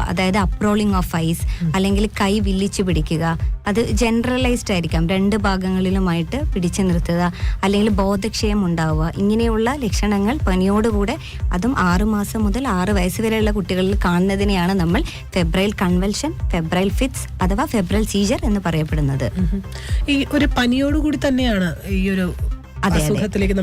അതായത് അപ്രോളിംഗ് of eyes അല്ലെങ്കിൽ കൈ വില്ലിച്ച് പിടിക്കുക. അത് ജനറലൈസ്ഡ് ആയിരിക്കാം. രണ്ട് ഭാഗങ്ങളിലുമായിട്ട് പിടിച്ചു നിർത്തുക. അല്ലെങ്കിൽ ബോധക്ഷയം ഉണ്ടാവുക. ഇങ്ങനെയുള്ള ലക്ഷണങ്ങൾ പനിയോടുകൂടെ അതും ആറുമാസം മുതൽ ആറ് വയസ്സ് വരെയുള്ള കുട്ടികളിൽ കാണുന്നതിനെയാണ് നമ്മൾ ഫെബ്രൈൽ കൺവൽഷൻ ഫെബ്രൈൽ ഫിറ്റ്സ് അഥവാ ഫെബ്രൈൽ സീജർ എന്ന് പറയപ്പെടുന്നത്. ഈ ഒരു പനിയോടുകൂടി തന്നെയാണ് ഈ ഒരു അതെ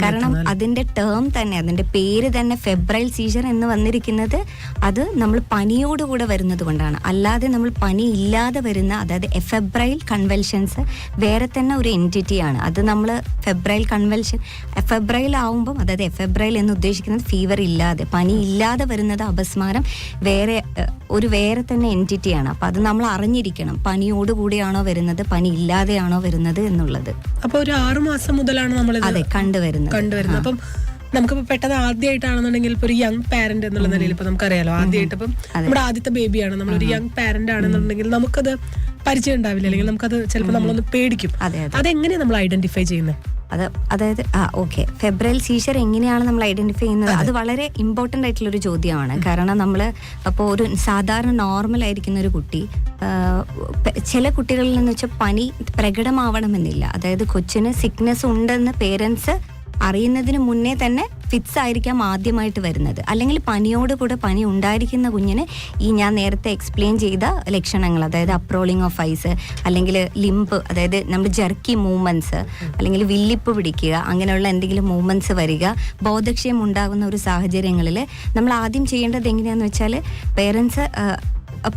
കാരണം അതിന്റെ ടേം തന്നെ അതിന്റെ പേര് തന്നെ ഫെബ്രൈൽ സീസർ എന്ന് വന്നിരിക്കുന്നത് അത് നമ്മൾ പനിയോടുകൂടെ വരുന്നത് കൊണ്ടാണ്. അല്ലാതെ നമ്മൾ പനി ഇല്ലാതെ വരുന്ന അതായത് എഫെബ്രൈൽ കൺവെൻഷൻസ് വേറെ തന്നെ ഒരു എന്റിറ്റിയാണ് അത് നമ്മൾ ഫെബ്രൈൽ കൺവെൻഷൻ എഫെബ്രൈൽ ആവുമ്പം അതായത് എഫെബ്രൈൽ എന്ന് ഉദ്ദേശിക്കുന്നത് ഫീവർ ഇല്ലാതെ പനി ഇല്ലാതെ വരുന്നത് അപസ്മാരം വേറെ ഒരു വേറെ തന്നെ എന്റിറ്റിയാണ് അപ്പൊ അത് നമ്മൾ അറിഞ്ഞിരിക്കണം പനിയോടുകൂടിയാണോ വരുന്നത് പനി ഇല്ലാതെയാണോ വരുന്നത് എന്നുള്ളത്. അപ്പോൾ ഒരു ആറുമാസം മുതലാണ് നമ്മൾ അതെ കണ്ടുവരുന്നത്. കണ്ടുവരുന്നത്. അപ്പം നമുക്കിപ്പോ പെട്ടെന്ന് ആദ്യമായിട്ടാണെന്നുണ്ടെങ്കിൽ ഇപ്പൊ ഒരു യങ് പാരന്റ് എന്നുള്ള നിലയിൽ ഇപ്പൊ നമുക്കറിയാലോ. ആദ്യമായിട്ട് ഇപ്പം നമ്മുടെ ആദ്യത്തെ ബേബിയാണ് നമ്മളൊരു യങ് പാരന്റ് ആണെന്നുണ്ടെങ്കിൽ നമുക്കത് പരിചയം ഉണ്ടാവില്ല. അല്ലെങ്കിൽ നമുക്കത് ചിലപ്പോൾ നമ്മളൊന്ന് പേടിക്കും. അതെ അതെ. അതെങ്ങനെയാണ് നമ്മൾ ഐഡന്റിഫൈ ചെയ്യുന്നത് അത് അതായത് ആ ഓക്കെ ഫെബ്രുവരി സീഷർ എങ്ങനെയാണ് നമ്മൾ ഐഡന്റിഫൈ ചെയ്യുന്നത്? അത്. വളരെ ഇമ്പോർട്ടന്റ് ആയിട്ടുള്ള ഒരു ചോദ്യമാണ്. കാരണം നമ്മൾ അപ്പോൾ ഒരു സാധാരണ നോർമൽ ആയിരിക്കുന്ന ഒരു കുട്ടി ചില കുട്ടികളിൽ നിന്ന് വെച്ചാൽ പനി പ്രകടമാവണമെന്നില്ല. അതായത് കൊച്ചിന് സിക്നെസ് ഉണ്ടെന്ന് പേരൻസ് അറിയുന്നതിന് മുന്നേ തന്നെ ഫിറ്റ്സ് ആയിരിക്കാം ആദ്യമായിട്ട് വരുന്നത്. അല്ലെങ്കിൽ പനിയോട് കൂടെ പനി ഉണ്ടായിരിക്കുന്ന കുഞ്ഞിന് ഈ ഞാൻ നേരത്തെ എക്സ്പ്ലെയിൻ ചെയ്ത ലക്ഷണങ്ങൾ അതായത് അപ്രോളിംഗ് ഓഫ് ഐസ് അല്ലെങ്കിൽ ലിംപ് അതായത് നമ്മൾ ജർക്കി മൂവ്മെന്റ്സ് അല്ലെങ്കിൽ വില്ലിപ്പ് പിടിക്കുക അങ്ങനെയുള്ള എന്തെങ്കിലും മൂവ്മെന്റ്സ് വരിക ബോധക്ഷയം ഉണ്ടാകുന്ന ഒരു സാഹചര്യങ്ങളിൽ നമ്മൾ ആദ്യം ചെയ്യേണ്ടത് എങ്ങനെയാന്ന് വെച്ചാൽ പേരൻസ്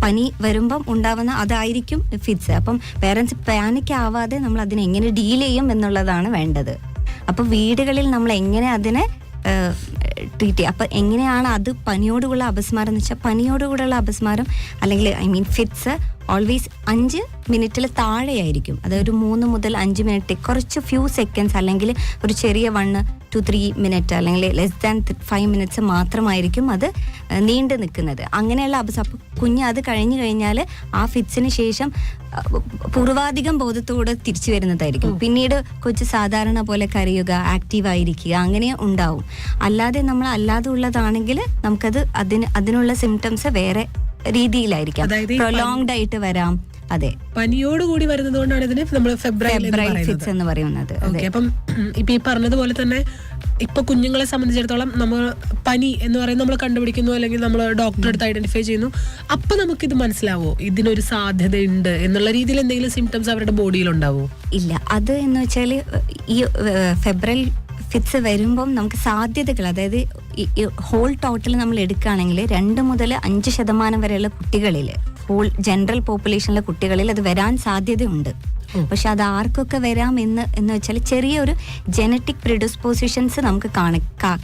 പനി വരുമ്പം ഉണ്ടാവുന്ന അതായിരിക്കും ഫിറ്റ്സ് അപ്പം പേരൻസ് പാനിക് ആവാതെ നമ്മൾ അതിനെ എങ്ങനെ ഡീൽ ചെയ്യും എന്നുള്ളതാണ് വേണ്ടത്. അപ്പോൾ വീടുകളിൽ നമ്മൾ എങ്ങനെ അതിനെ ട്രീറ്റ് ചെയ്യുക അപ്പം എങ്ങനെയാണ് അത് പനിയോടുകൂള്ള അപസ്മാരം എന്ന് വെച്ചാൽ പനിയോടുകൂടെയുള്ള അപസ്മാരം അല്ലെങ്കിൽ ഐ മീൻ ഫിറ്റ്സ് ഓൾവേസ് അഞ്ച് മിനിറ്റിൽ താഴെയായിരിക്കും. അതായത് ഒരു മൂന്ന് മുതൽ അഞ്ച് മിനിറ്റ് കുറച്ച് ഫ്യൂ സെക്കൻഡ്സ് അല്ലെങ്കിൽ ഒരു ചെറിയ വണ്ണ് ടു ത്രീ മിനിറ്റ് അല്ലെങ്കിൽ ലെസ് ദാൻ ഫൈവ് മിനിറ്റ്സ് മാത്രമായിരിക്കും അത് നീണ്ടു നിൽക്കുന്നത്. അങ്ങനെയുള്ള അപസ് അപ്പോൾ കുഞ്ഞ് അത് കഴിഞ്ഞു കഴിഞ്ഞാൽ ആ ഫിറ്റ്സിന് ശേഷം പൂർവാധികം ബോധത്തോടെ തിരിച്ചു വരുന്നതായിരിക്കും. പിന്നീട് കൊച്ചു സാധാരണ പോലെ കരയുക ആക്റ്റീവ് ആയിരിക്കുക അങ്ങനെ ഉണ്ടാവും. അല്ലാതെ നമ്മൾ അല്ലാതെ ഉള്ളതാണെങ്കിൽ നമുക്കത് അതിന് അതിനുള്ള സിംറ്റംസ് വേറെ രീതിയിലായിരിക്കാം. പ്രൊലോങ്ഡ് ആയിട്ട് വരാം. അതെ. പനിയോട് കൂടി വരുന്നത് കൊണ്ടാണ് ഇതിന് നമ്മൾ ഫെബ്രുവരി ഫിറ്റ്സ് എന്ന് പറയുന്നത്. അപ്പം ഇപ്പൊ ഈ പറഞ്ഞതുപോലെ തന്നെ ഇപ്പൊ കുഞ്ഞുങ്ങളെ സംബന്ധിച്ചിടത്തോളം നമ്മൾ പനി എന്ന് പറയുന്നത് നമ്മൾ കണ്ടുപിടിക്കുന്നു അല്ലെങ്കിൽ നമ്മൾ ഡോക്ടറെ അടുത്ത് ഐഡന്റിഫൈ ചെയ്യുന്നു. അപ്പൊ നമുക്ക് ഇത് മനസ്സിലാവോ? ഇതിനൊരു സാധ്യതയുണ്ട് എന്നുള്ള രീതിയിൽ എന്തെങ്കിലും സിംറ്റംസ് അവരുടെ ബോഡിയിൽ ഉണ്ടാവോ ഇല്ല. അത് എന്ന് വെച്ചാൽ ഈ ഫെബ്രുവരി ഫെബ്രൽ ഫിറ്റ്സ് വരുമ്പം നമുക്ക് സാധ്യതകൾ അതായത് ഹോൾ ടോട്ടൽ നമ്മൾ എടുക്കുകയാണെങ്കിൽ രണ്ട് മുതൽ അഞ്ച് ശതമാനം വരെയുള്ള കുട്ടികളിൽ ഹോൾ ജനറൽ പോപ്പുലേഷനിലെ കുട്ടികളിൽ അത് വരാൻ സാധ്യതയുണ്ട്. പക്ഷെ അത് ആർക്കൊക്കെ വരാം എന്ന് എന്ന് വെച്ചാൽ ചെറിയൊരു ജനറ്റിക് പ്രിഡിസ്പോസിഷൻസ് നമുക്ക് കാണ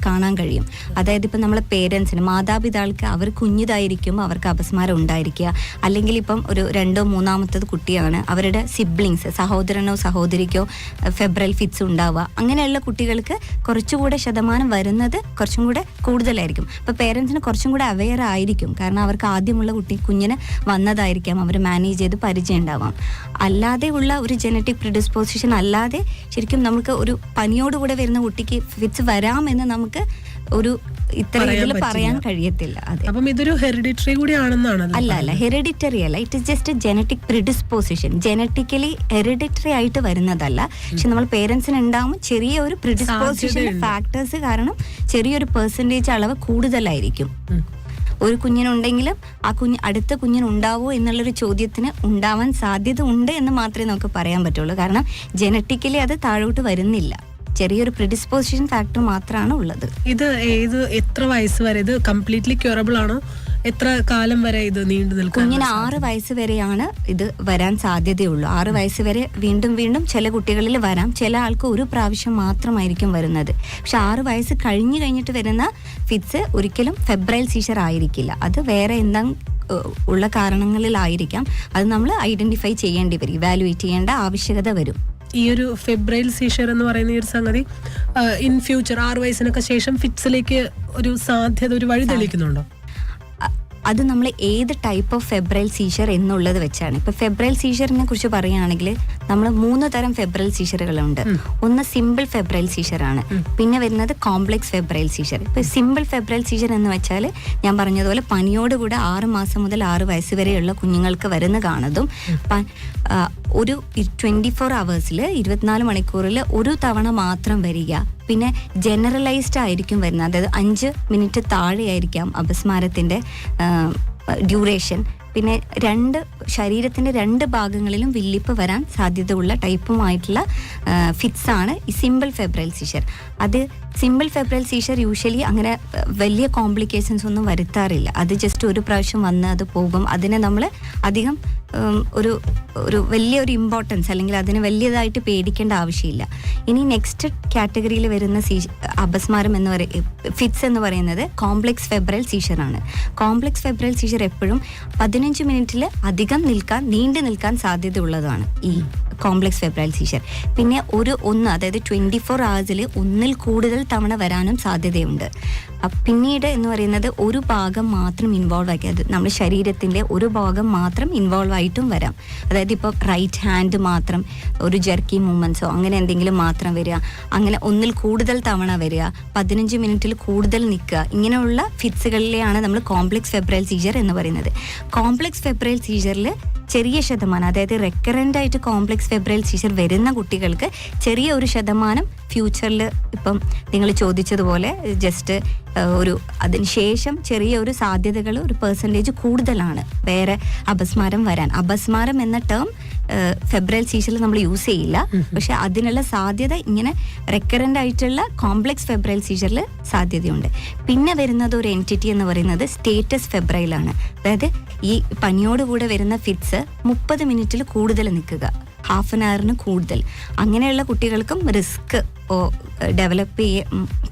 കാണാൻ കഴിയും. അതായത് ഇപ്പം നമ്മളെ പേരൻസിന് മാതാപിതാക്കൾക്ക് അവർ കുഞ്ഞിതായിരിക്കും അവർക്ക് അപസ്മാരം ഉണ്ടായിരിക്കുക. അല്ലെങ്കിൽ ഇപ്പം ഒരു രണ്ടോ മൂന്നാമത്തത് കുട്ടിയാണ് അവരുടെ സിബ്ലിങ്സ് സഹോദരനോ സഹോദരിക്കോ ഫെബ്രൽ ഫിറ്റ്സ് ഉണ്ടാവുക. അങ്ങനെയുള്ള കുട്ടികൾക്ക് കുറച്ചുകൂടെ ശതമാനം വരുന്നത് കുറച്ചും കൂടെ കൂടുതലായിരിക്കും. അപ്പോൾ പേരൻസിന് കുറച്ചും കൂടെ അവെയർ ആയിരിക്കും. കാരണം അവർക്ക് ആദ്യമുള്ള കുട്ടി കുഞ്ഞിന് വന്നതായിരിക്കാം അവർ മാനേജ് ചെയ്ത് പരിചയം ഉണ്ടാവാം. അല്ലാതെ ഉള്ള ഒരു ജനറ്റിക് പ്രിഡിസ്പോസിഷൻ അല്ലാതെ ശരിക്കും നമുക്ക് ഒരു പനിയോടുകൂടെ വരുന്ന കുട്ടിക്ക് ഫിറ്റ്സ് വരാമെന്ന് നമുക്ക് ഒരു ഇത്ര ഇതിൽ. പറയാൻ കഴിയത്തില്ല. അതെ. അപ്പം ഇതൊരു ഹെറിഡിറ്ററി കൂടി ആണെന്നാണ് അല്ല അല്ല. ഹെറിഡിറ്ററി അല്ല. It is just genetic predisposition genetically hereditary ആയിട്ട് വരുന്നതല്ല. പക്ഷെ നമ്മൾ പേരൻസിന് ഉണ്ടാകുമ്പോൾ ചെറിയ ഒരു പ്രിഡിസ്പോസിഷൻ. ഫാക്ടേഴ്സ് കാരണം ചെറിയൊരു പെർസെന്റേജ് അളവ് കൂടുതലായിരിക്കും. ഒരു കുഞ്ഞിനുണ്ടെങ്കിലും ആ കുഞ്ഞ് അടുത്ത കുഞ്ഞിനുണ്ടാവോ എന്നുള്ളൊരു ചോദ്യത്തിന് ഉണ്ടാവാൻ സാധ്യത ഉണ്ട് എന്ന് മാത്രമേ നമുക്ക് പറയാൻ പറ്റുള്ളൂ. കാരണം ജനറ്റിക്കലി അത് താഴോട്ട് വരുന്നില്ല. ചെറിയൊരു പ്രിഡിസ്പോസിഷൻ ഫാക്ടർ മാത്രമാണ് ഉള്ളത്. ഇത് ഏത് എത്ര വയസ്സ് വരെ ഇത് കംപ്ലീറ്റ്ലി ക്യൂറബിൾ ആണോ? എത്ര കാലം വരെ ഇത് നീണ്ടു നിൽക്കും കുഞ്ഞിന് ആറ് വയസ്സ് വരെയാണ് ഇത് വരാൻ സാധ്യതയുള്ളൂ. ആറ് വയസ്സ് വരെ വീണ്ടും വീണ്ടും ചില കുട്ടികളിൽ വരാം. ചില ആൾക്ക് ഒരു പ്രാവശ്യം മാത്രമായിരിക്കും വരുന്നത്. പക്ഷെ ആറ് വയസ്സ് കഴിഞ്ഞു കഴിഞ്ഞിട്ട് വരുന്ന ഫിറ്റ്സ് ഒരിക്കലും ഫെബ്രൈൽ സീഷർ ആയിരിക്കില്ല. അത് വേറെ എന്താ ഉള്ള കാരണങ്ങളിലായിരിക്കാം. അത് നമ്മൾ ഐഡന്റിഫൈ ചെയ്യേണ്ടി വരും. ഇവാലുവേറ്റ് ചെയ്യേണ്ട ആവശ്യകത വരും. ഈ ഒരു ഫെബ്രൈൽ സീഷർ എന്ന് പറയുന്ന ഈ ഒരു സംഗതി ഇൻ ഫ്യൂച്ചർ ആറ് വയസ്സിനൊക്കെ ശേഷം ഫിറ്റ്സിലേക്ക് ഒരു സാധ്യത ഒരു വഴി തെളിയിക്കുന്നുണ്ടോ? അത് നമ്മൾ ഏത് ടൈപ്പ് ഓഫ് ഫെബ്രൈൽ സീഷർ എന്നുള്ളത് വെച്ചാണ്. ഇപ്പൊ ഫെബ്രൈൽ സീഷറിനെ കുറിച്ച് പറയുകയാണെങ്കിൽ നമ്മൾ മൂന്ന് തരം ഫെബ്രൈൽ സീഷറുകളുണ്ട് ഒന്ന് സിമ്പിൾ ഫെബ്രൈൽ സീഷർ ആണ് പിന്നെ വരുന്നത് കോംപ്ലക്സ് ഫെബ്രൈൽ സീഷർ ഇപ്പൊ സിമ്പിൾ ഫെബ്രൈൽ സീഷർ എന്ന് വെച്ചാൽ ഞാൻ പറഞ്ഞതുപോലെ പനിയോടുകൂടെ ആറ് മാസം മുതൽ ആറ് വയസ്സ് വരെയുള്ള കുഞ്ഞുങ്ങൾക്ക് വരുന്ന കാണതും. ഒരു ട്വന്റി ഫോർ അവേഴ്സിൽ ഇരുപത്തിനാല് മണിക്കൂറിൽ ഒരു തവണ മാത്രം വരിക. പിന്നെ ജനറലൈസ്ഡ് ആയിരിക്കും വരുന്നത്. അതായത് അഞ്ച് മിനിറ്റ് താഴെയായിരിക്കാം അപസ്മാരത്തിന്റെ ഡ്യൂറേഷൻ പിന്നെ രണ്ട് ശരീരത്തിന്റെ രണ്ട് ഭാഗങ്ങളിലും വില്ലിപ്പ് വരാൻ സാധ്യതയുള്ള ടൈപ്പുമായിട്ടുള്ള ഫിറ്റ്സ് ആണ് ഈ സിമ്പിൾ ഫെബ്രൈൽ സീഷർ അത് സിമ്പിൾ ഫെബ്രൈൽ സീഷർ യൂഷ്വലി അങ്ങനെ വലിയ കോംപ്ലിക്കേഷൻസ് ഒന്നും വരുത്താറില്ല. അത് ജസ്റ്റ് ഒരു പ്രാവശ്യം വന്ന് അത് പോകും. അതിനെ നമ്മൾ അധികം ഒരു ഒരു വലിയൊരു ഇമ്പോർട്ടൻസ് അല്ലെങ്കിൽ അതിന് വലിയതായിട്ട് പേടിക്കേണ്ട ആവശ്യമില്ല. ഇനി നെക്സ്റ്റ് കാറ്റഗറിയിൽ വരുന്ന സീ അപസ്മാരം എന്ന് പറയ ഫിറ്റ്സ് എന്ന് പറയുന്നത് കോംപ്ലക്സ് ഫെബ്രൽ സീഷറാണ് കോംപ്ലെക്സ് ഫെബ്രൽ സീഷർ എപ്പോഴും പതിനഞ്ച് മിനിറ്റിൽ അധികം നിൽക്കാൻ നീണ്ടു നിൽക്കാൻ സാധ്യതയുള്ളതാണ്. ഈ കോംപ്ലെക്സ് ഫെബ്രൈൽ സീഷർ പിന്നെ ഒരു ഒന്ന് അതായത് ട്വന്റി ഫോർ അവേഴ്സിൽ ഒന്നിൽ കൂടുതൽ തവണ വരാനും സാധ്യതയുണ്ട്. പിന്നീട് എന്ന് പറയുന്നത് ഒരു ഭാഗം മാത്രം ഇൻവോൾവ് ആക്കി അത് നമ്മുടെ ശരീരത്തിന്റെ ഒരു ഭാഗം മാത്രം ഇൻവോൾവ് ആയിട്ടും വരാം. അതായത് ഇപ്പോൾ റൈറ്റ് ഹാൻഡ് മാത്രം ഒരു ജെർക്കി മൂവ്മെന്റ്സോ അങ്ങനെ എന്തെങ്കിലും മാത്രം വരിക അങ്ങനെ ഒന്നിൽ കൂടുതൽ തവണ വരിക പതിനഞ്ച് മിനിറ്റിൽ കൂടുതൽ നിൽക്കുക ഇങ്ങനെയുള്ള ഫിറ്റ്സുകളിലെയാണ് നമ്മൾ കോംപ്ലക്സ് ഫെബ്രൈൽ സീജർ എന്ന് പറയുന്നത്. കോംപ്ലക്സ് ഫെബ്രൈൽ സീജറിൽ ചെറിയ ശതമാനം അതായത് റെക്കറന്റ് ആയിട്ട് കോംപ്ലെക്സ് ഫെബ്രൈൽ സീഷർ വരുന്ന കുട്ടികൾക്ക് ചെറിയ ഒരു ശതമാനം ഫ്യൂച്ചറിൽ ഇപ്പം നിങ്ങൾ ചോദിച്ചതുപോലെ ജസ്റ്റ് ഒരു അതിന് ശേഷം ചെറിയ ഒരു സാധ്യതകൾ ഒരു പെർസെന്റേജ് കൂടുതലാണ്. വേറെ അപസ്മാരം വരാൻ. അപസ്മാരം എന്ന ടേം ഫെബ്രുവരി സീസണിൽ നമ്മൾ യൂസ് ചെയ്യില്ല. പക്ഷെ അതിനുള്ള സാധ്യത ഇങ്ങനെ റെക്കറന്റ് ആയിട്ടുള്ള കോംപ്ലക്സ് ഫെബ്രൈൽ സീസറിൽ സാധ്യതയുണ്ട്. പിന്നെ വരുന്നത് ഒരു എന്റിറ്റി എന്ന് പറയുന്നത് സ്റ്റേറ്റസ് ഫെബ്രൈലാണ് അതായത് ഈ പനിയോടുകൂടെ വരുന്ന ഫിറ്റ്സ് മുപ്പത് മിനിറ്റിൽ കൂടുതൽ നിൽക്കുക. ഹാഫ് ആൻ അവറിന് കൂടുതൽ. അങ്ങനെയുള്ള കുട്ടികൾക്കും റിസ്ക് og ഡെവലപ്പ് ചെയ്യ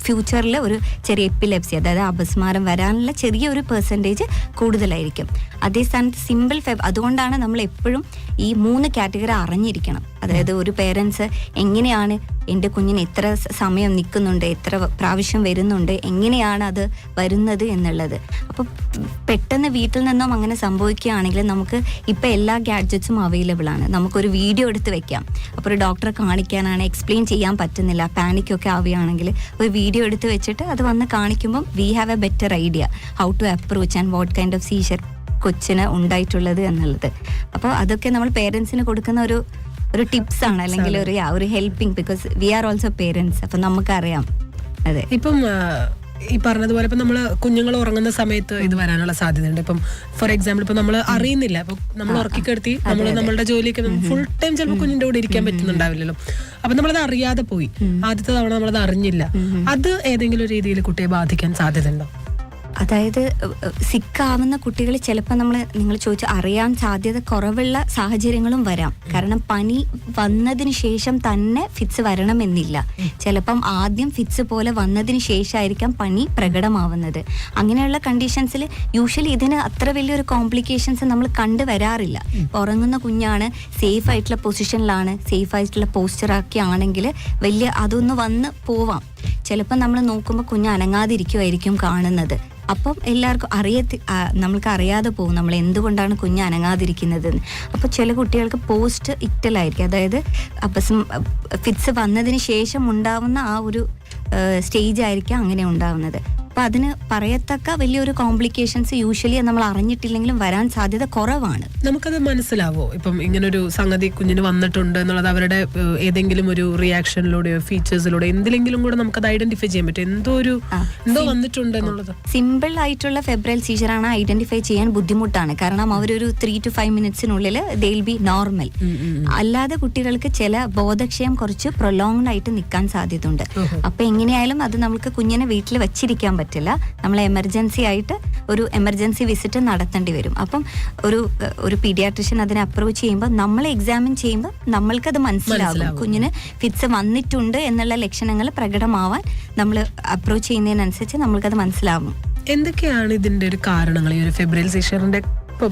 ഫ്യൂച്ചറിൽ ഒരു ചെറിയ എപ്പിലെപ്സി അതായത് അപസ്മാരം വരാനുള്ള ചെറിയൊരു പെർസെന്റേജ് കൂടുതലായിരിക്കും. അതേ സ്ഥാനത്ത് സിമ്പിൾ ഫെബ് അതുകൊണ്ടാണ് നമ്മൾ എപ്പോഴും ഈ മൂന്ന് കാറ്റഗറി അറിഞ്ഞിരിക്കണം. അതായത് ഒരു പേരൻസ് എങ്ങനെയാണ് എന്റെ കുഞ്ഞിന് എത്ര സമയം നിൽക്കുന്നുണ്ട് എത്ര പ്രാവശ്യം വരുന്നുണ്ട് എങ്ങനെയാണ് അത് വരുന്നത് എന്നുള്ളത്. അപ്പോൾ പെട്ടെന്ന് വീട്ടിൽ നിന്നും അങ്ങനെ സംഭവിക്കുകയാണെങ്കിൽ നമുക്ക് ഇപ്പോൾ എല്ലാ ഗാഡ്ജറ്റ്സും അവൈലബിൾ ആണ്. നമുക്കൊരു വീഡിയോ എടുത്ത് വെക്കാം. അപ്പോൾ ഒരു ഡോക്ടറെ കാണിക്കാനാണ് എക്സ്പ്ലെയിൻ ചെയ്യാൻ പറ്റുന്നില്ല പാനിക്കൊക്കെ ആവുകയാണെങ്കിൽ ഒരു വീഡിയോ എടുത്ത് വെച്ചിട്ട് അത് വന്ന് കാണിക്കുമ്പം we have a better idea how to approach and what kind of seizure കൊച്ചിന് ഉണ്ടായിട്ടുള്ളത് എന്നുള്ളത്. അപ്പോൾ അതൊക്കെ നമ്മൾ പേരൻസിന് കൊടുക്കുന്ന ഒരു ഒരു ടിപ്സ് ആണ്. അല്ലെങ്കിൽ ഒരു ഒരു helping because we are also parents അപ്പം നമുക്കറിയാം. അതെ. ഇപ്പം ഈ പറഞ്ഞതുപോലെ ഇപ്പം നമ്മൾ കുഞ്ഞുങ്ങൾ ഉറങ്ങുന്ന സമയത്ത് ഇത് വരാനുള്ള സാധ്യതയുണ്ട്. ഇപ്പം ഫോർ എക്സാമ്പിൾ ഇപ്പം നമ്മൾ അറിയുന്നില്ല. ഇപ്പം നമ്മൾ ഉറക്കിക്കെടുത്തി നമ്മൾ നമ്മളുടെ ജോലിയൊക്കെ ഫുൾ ടൈം ചിലപ്പോൾ കുഞ്ഞിന്റെ കൂടെ ഇരിക്കാൻ പറ്റുന്നുണ്ടാവില്ലല്ലോ. അപ്പൊ നമ്മളത് അറിയാതെ പോയി. ആദ്യത്തെ തവണ നമ്മളത് അറിഞ്ഞില്ല. അത് ഏതെങ്കിലും രീതിയിൽ കുട്ടിയെ ബാധിക്കാൻ സാധ്യതയുണ്ടോ? അതായത് സിക്കാവുന്ന കുട്ടികൾ ചിലപ്പോൾ നമ്മൾ നിങ്ങൾ ചോദിച്ചു അറിയാൻ സാധ്യത കുറവുള്ള സാഹചര്യങ്ങളും വരാം. കാരണം പനി വന്നതിന് ശേഷം തന്നെ ഫിറ്റ്സ് വരണമെന്നില്ല. ചിലപ്പം ആദ്യം ഫിറ്റ്സ് പോലെ വന്നതിന് ശേഷമായിരിക്കാം പനി പ്രകടമാവുന്നത്. അങ്ങനെയുള്ള കണ്ടീഷൻസിൽ യൂഷ്വലി ഇതിന് അത്ര വലിയൊരു കോംപ്ലിക്കേഷൻസ് നമ്മൾ കണ്ടുവരാറില്ല വരാറില്ല. ഉറങ്ങുന്ന കുഞ്ഞാണ് സേഫ് ആയിട്ടുള്ള പൊസിഷനിലാണ് സേഫ് ആയിട്ടുള്ള പോസ്ചറാക്കി ആണെങ്കിൽ വലിയ അതൊന്ന് വന്ന് പോവാം. ചിലപ്പോൾ നമ്മൾ നോക്കുമ്പോൾ കുഞ്ഞ് അനങ്ങാതിരിക്കുമായിരിക്കും കാണുന്നത്. അപ്പം എല്ലാവർക്കും അറിയത്തി നമ്മൾക്ക് അറിയാതെ പോകും. നമ്മൾ എന്തുകൊണ്ടാണ് കുഞ്ഞ് അനങ്ങാതിരിക്കുന്നത് അപ്പോൾ ചില കുട്ടികൾക്ക് പോസ്റ്റ് ഇറ്റലായിരിക്കും. അതായത് അപ്പം ഫിറ്റ്സ് വന്നതിന് ശേഷം ഉണ്ടാവുന്ന ആ ഒരു സ്റ്റേജ് ആയിരിക്കാം അങ്ങനെ ഉണ്ടാവുന്നത്. അപ്പം അതിന് പറയത്തക്ക വലിയൊരു കോംപ്ലിക്കേഷൻസ് യൂഷ്വലി നമ്മൾ അറിഞ്ഞിട്ടില്ലെങ്കിലും വരാൻ സാധ്യത കുറവാണ്. നമുക്കത് മനസ്സിലാവോ? ഇപ്പം ഒരു സംഗതി കുഞ്ഞിന് വന്നിട്ടുണ്ട് എന്നുള്ളത് അവരുടെ ഏതെങ്കിലും ഒരു റിയാക്ഷനിലൂടെയോ ഫീച്ചേഴ്സിലൂടെ എന്തിലെങ്കിലും കൂടെ അത് ഐഡന്റിഫൈ ചെയ്യാൻ പറ്റും. എന്തോ ഒരു എന്തോ വന്നിട്ടുണ്ട് എന്നുള്ളത്. സിമ്പിൾ ആയിട്ടുള്ള ഫെബ്രൽ സീഷറാണ് ഐഡന്റിഫൈ ചെയ്യാൻ ബുദ്ധിമുട്ടാണ്. കാരണം അവരൊരു ത്രീ ടു ഫൈവ് മിനിറ്റ്സിനുള്ളിൽ ദേ വിൽ ബി നോർമൽ അല്ലാതെ കുട്ടികൾക്ക് ചില ബോധക്ഷയം കുറച്ച് പ്രൊലോങ്ഡ് ആയിട്ട് നിൽക്കാൻ സാധ്യതയുണ്ട്. അപ്പൊ എങ്ങനെയായാലും അത് നമുക്ക് കുഞ്ഞിനെ വീട്ടിൽ വെച്ചിരിക്കാൻ പറ്റില്ല. നമ്മൾ എമർജൻസി ആയിട്ട് ഒരു എമർജൻസി വിസിറ്റ് നടത്തേണ്ടി വരും. അപ്പം ഒരു ഒരു പീഡിയാട്രിഷ്യൻ അതിനെ അപ്രോച്ച് ചെയ്യുമ്പോൾ നമ്മൾ എക്സാമിൻ ചെയ്യുമ്പോൾ നമ്മൾക്കത് മനസ്സിലാകും. മനസ്സിലാവും. കുഞ്ഞിന് ഫിറ്റ്സ് വന്നിട്ടുണ്ട് എന്നുള്ള ലക്ഷണങ്ങൾ പ്രകടമാവാൻ നമ്മൾ അപ്രോച്ച് ചെയ്യുന്നതിനനുസരിച്ച് നമ്മൾക്കത് മനസ്സിലാവും എന്തൊക്കെയാണ് ഇതിന്റെ ഒരു കാരണങ്ങൾ? ഈ ഒരു ഫെബ്രൈൽ സീഷറിന്റെ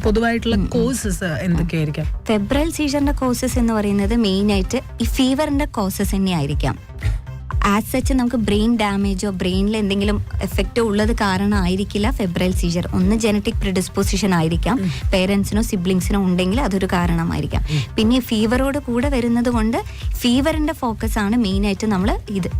പൊതുവായിട്ടുള്ള കോഴ്സസ് എന്തൊക്കെയായിരിക്കാം? ഫെബ്രൽ സീഷറിന്റെ കോസസ് എന്ന് പറയുന്നത് മെയിൻ ആയിട്ട് ഈ ഫീവറിന്റെ കോസസ് തന്നെ ആയിരിക്കാം ആസ് സച്ച് നമുക്ക് ബ്രെയിൻ ഡാമേജോ ബ്രെയിനിൽ എന്തെങ്കിലും എഫക്റ്റോ ഉള്ളത് കാരണമായിരിക്കില്ല ഫെബ്രൈൽ സീജർ ഒന്ന് ജനറ്റിക് പ്രിഡിസ്പോസിഷൻ ആയിരിക്കാം. പേരൻസിനോ സിബ്ലിങ്സിനോ ഉണ്ടെങ്കിൽ അതൊരു കാരണമായിരിക്കാം. പിന്നെ ഫീവറോട് കൂടെ വരുന്നത് കൊണ്ട് ഫീവറിന്റെ ഫോക്കസ് ആണ് മെയിനായിട്ട് നമ്മൾ ഇത്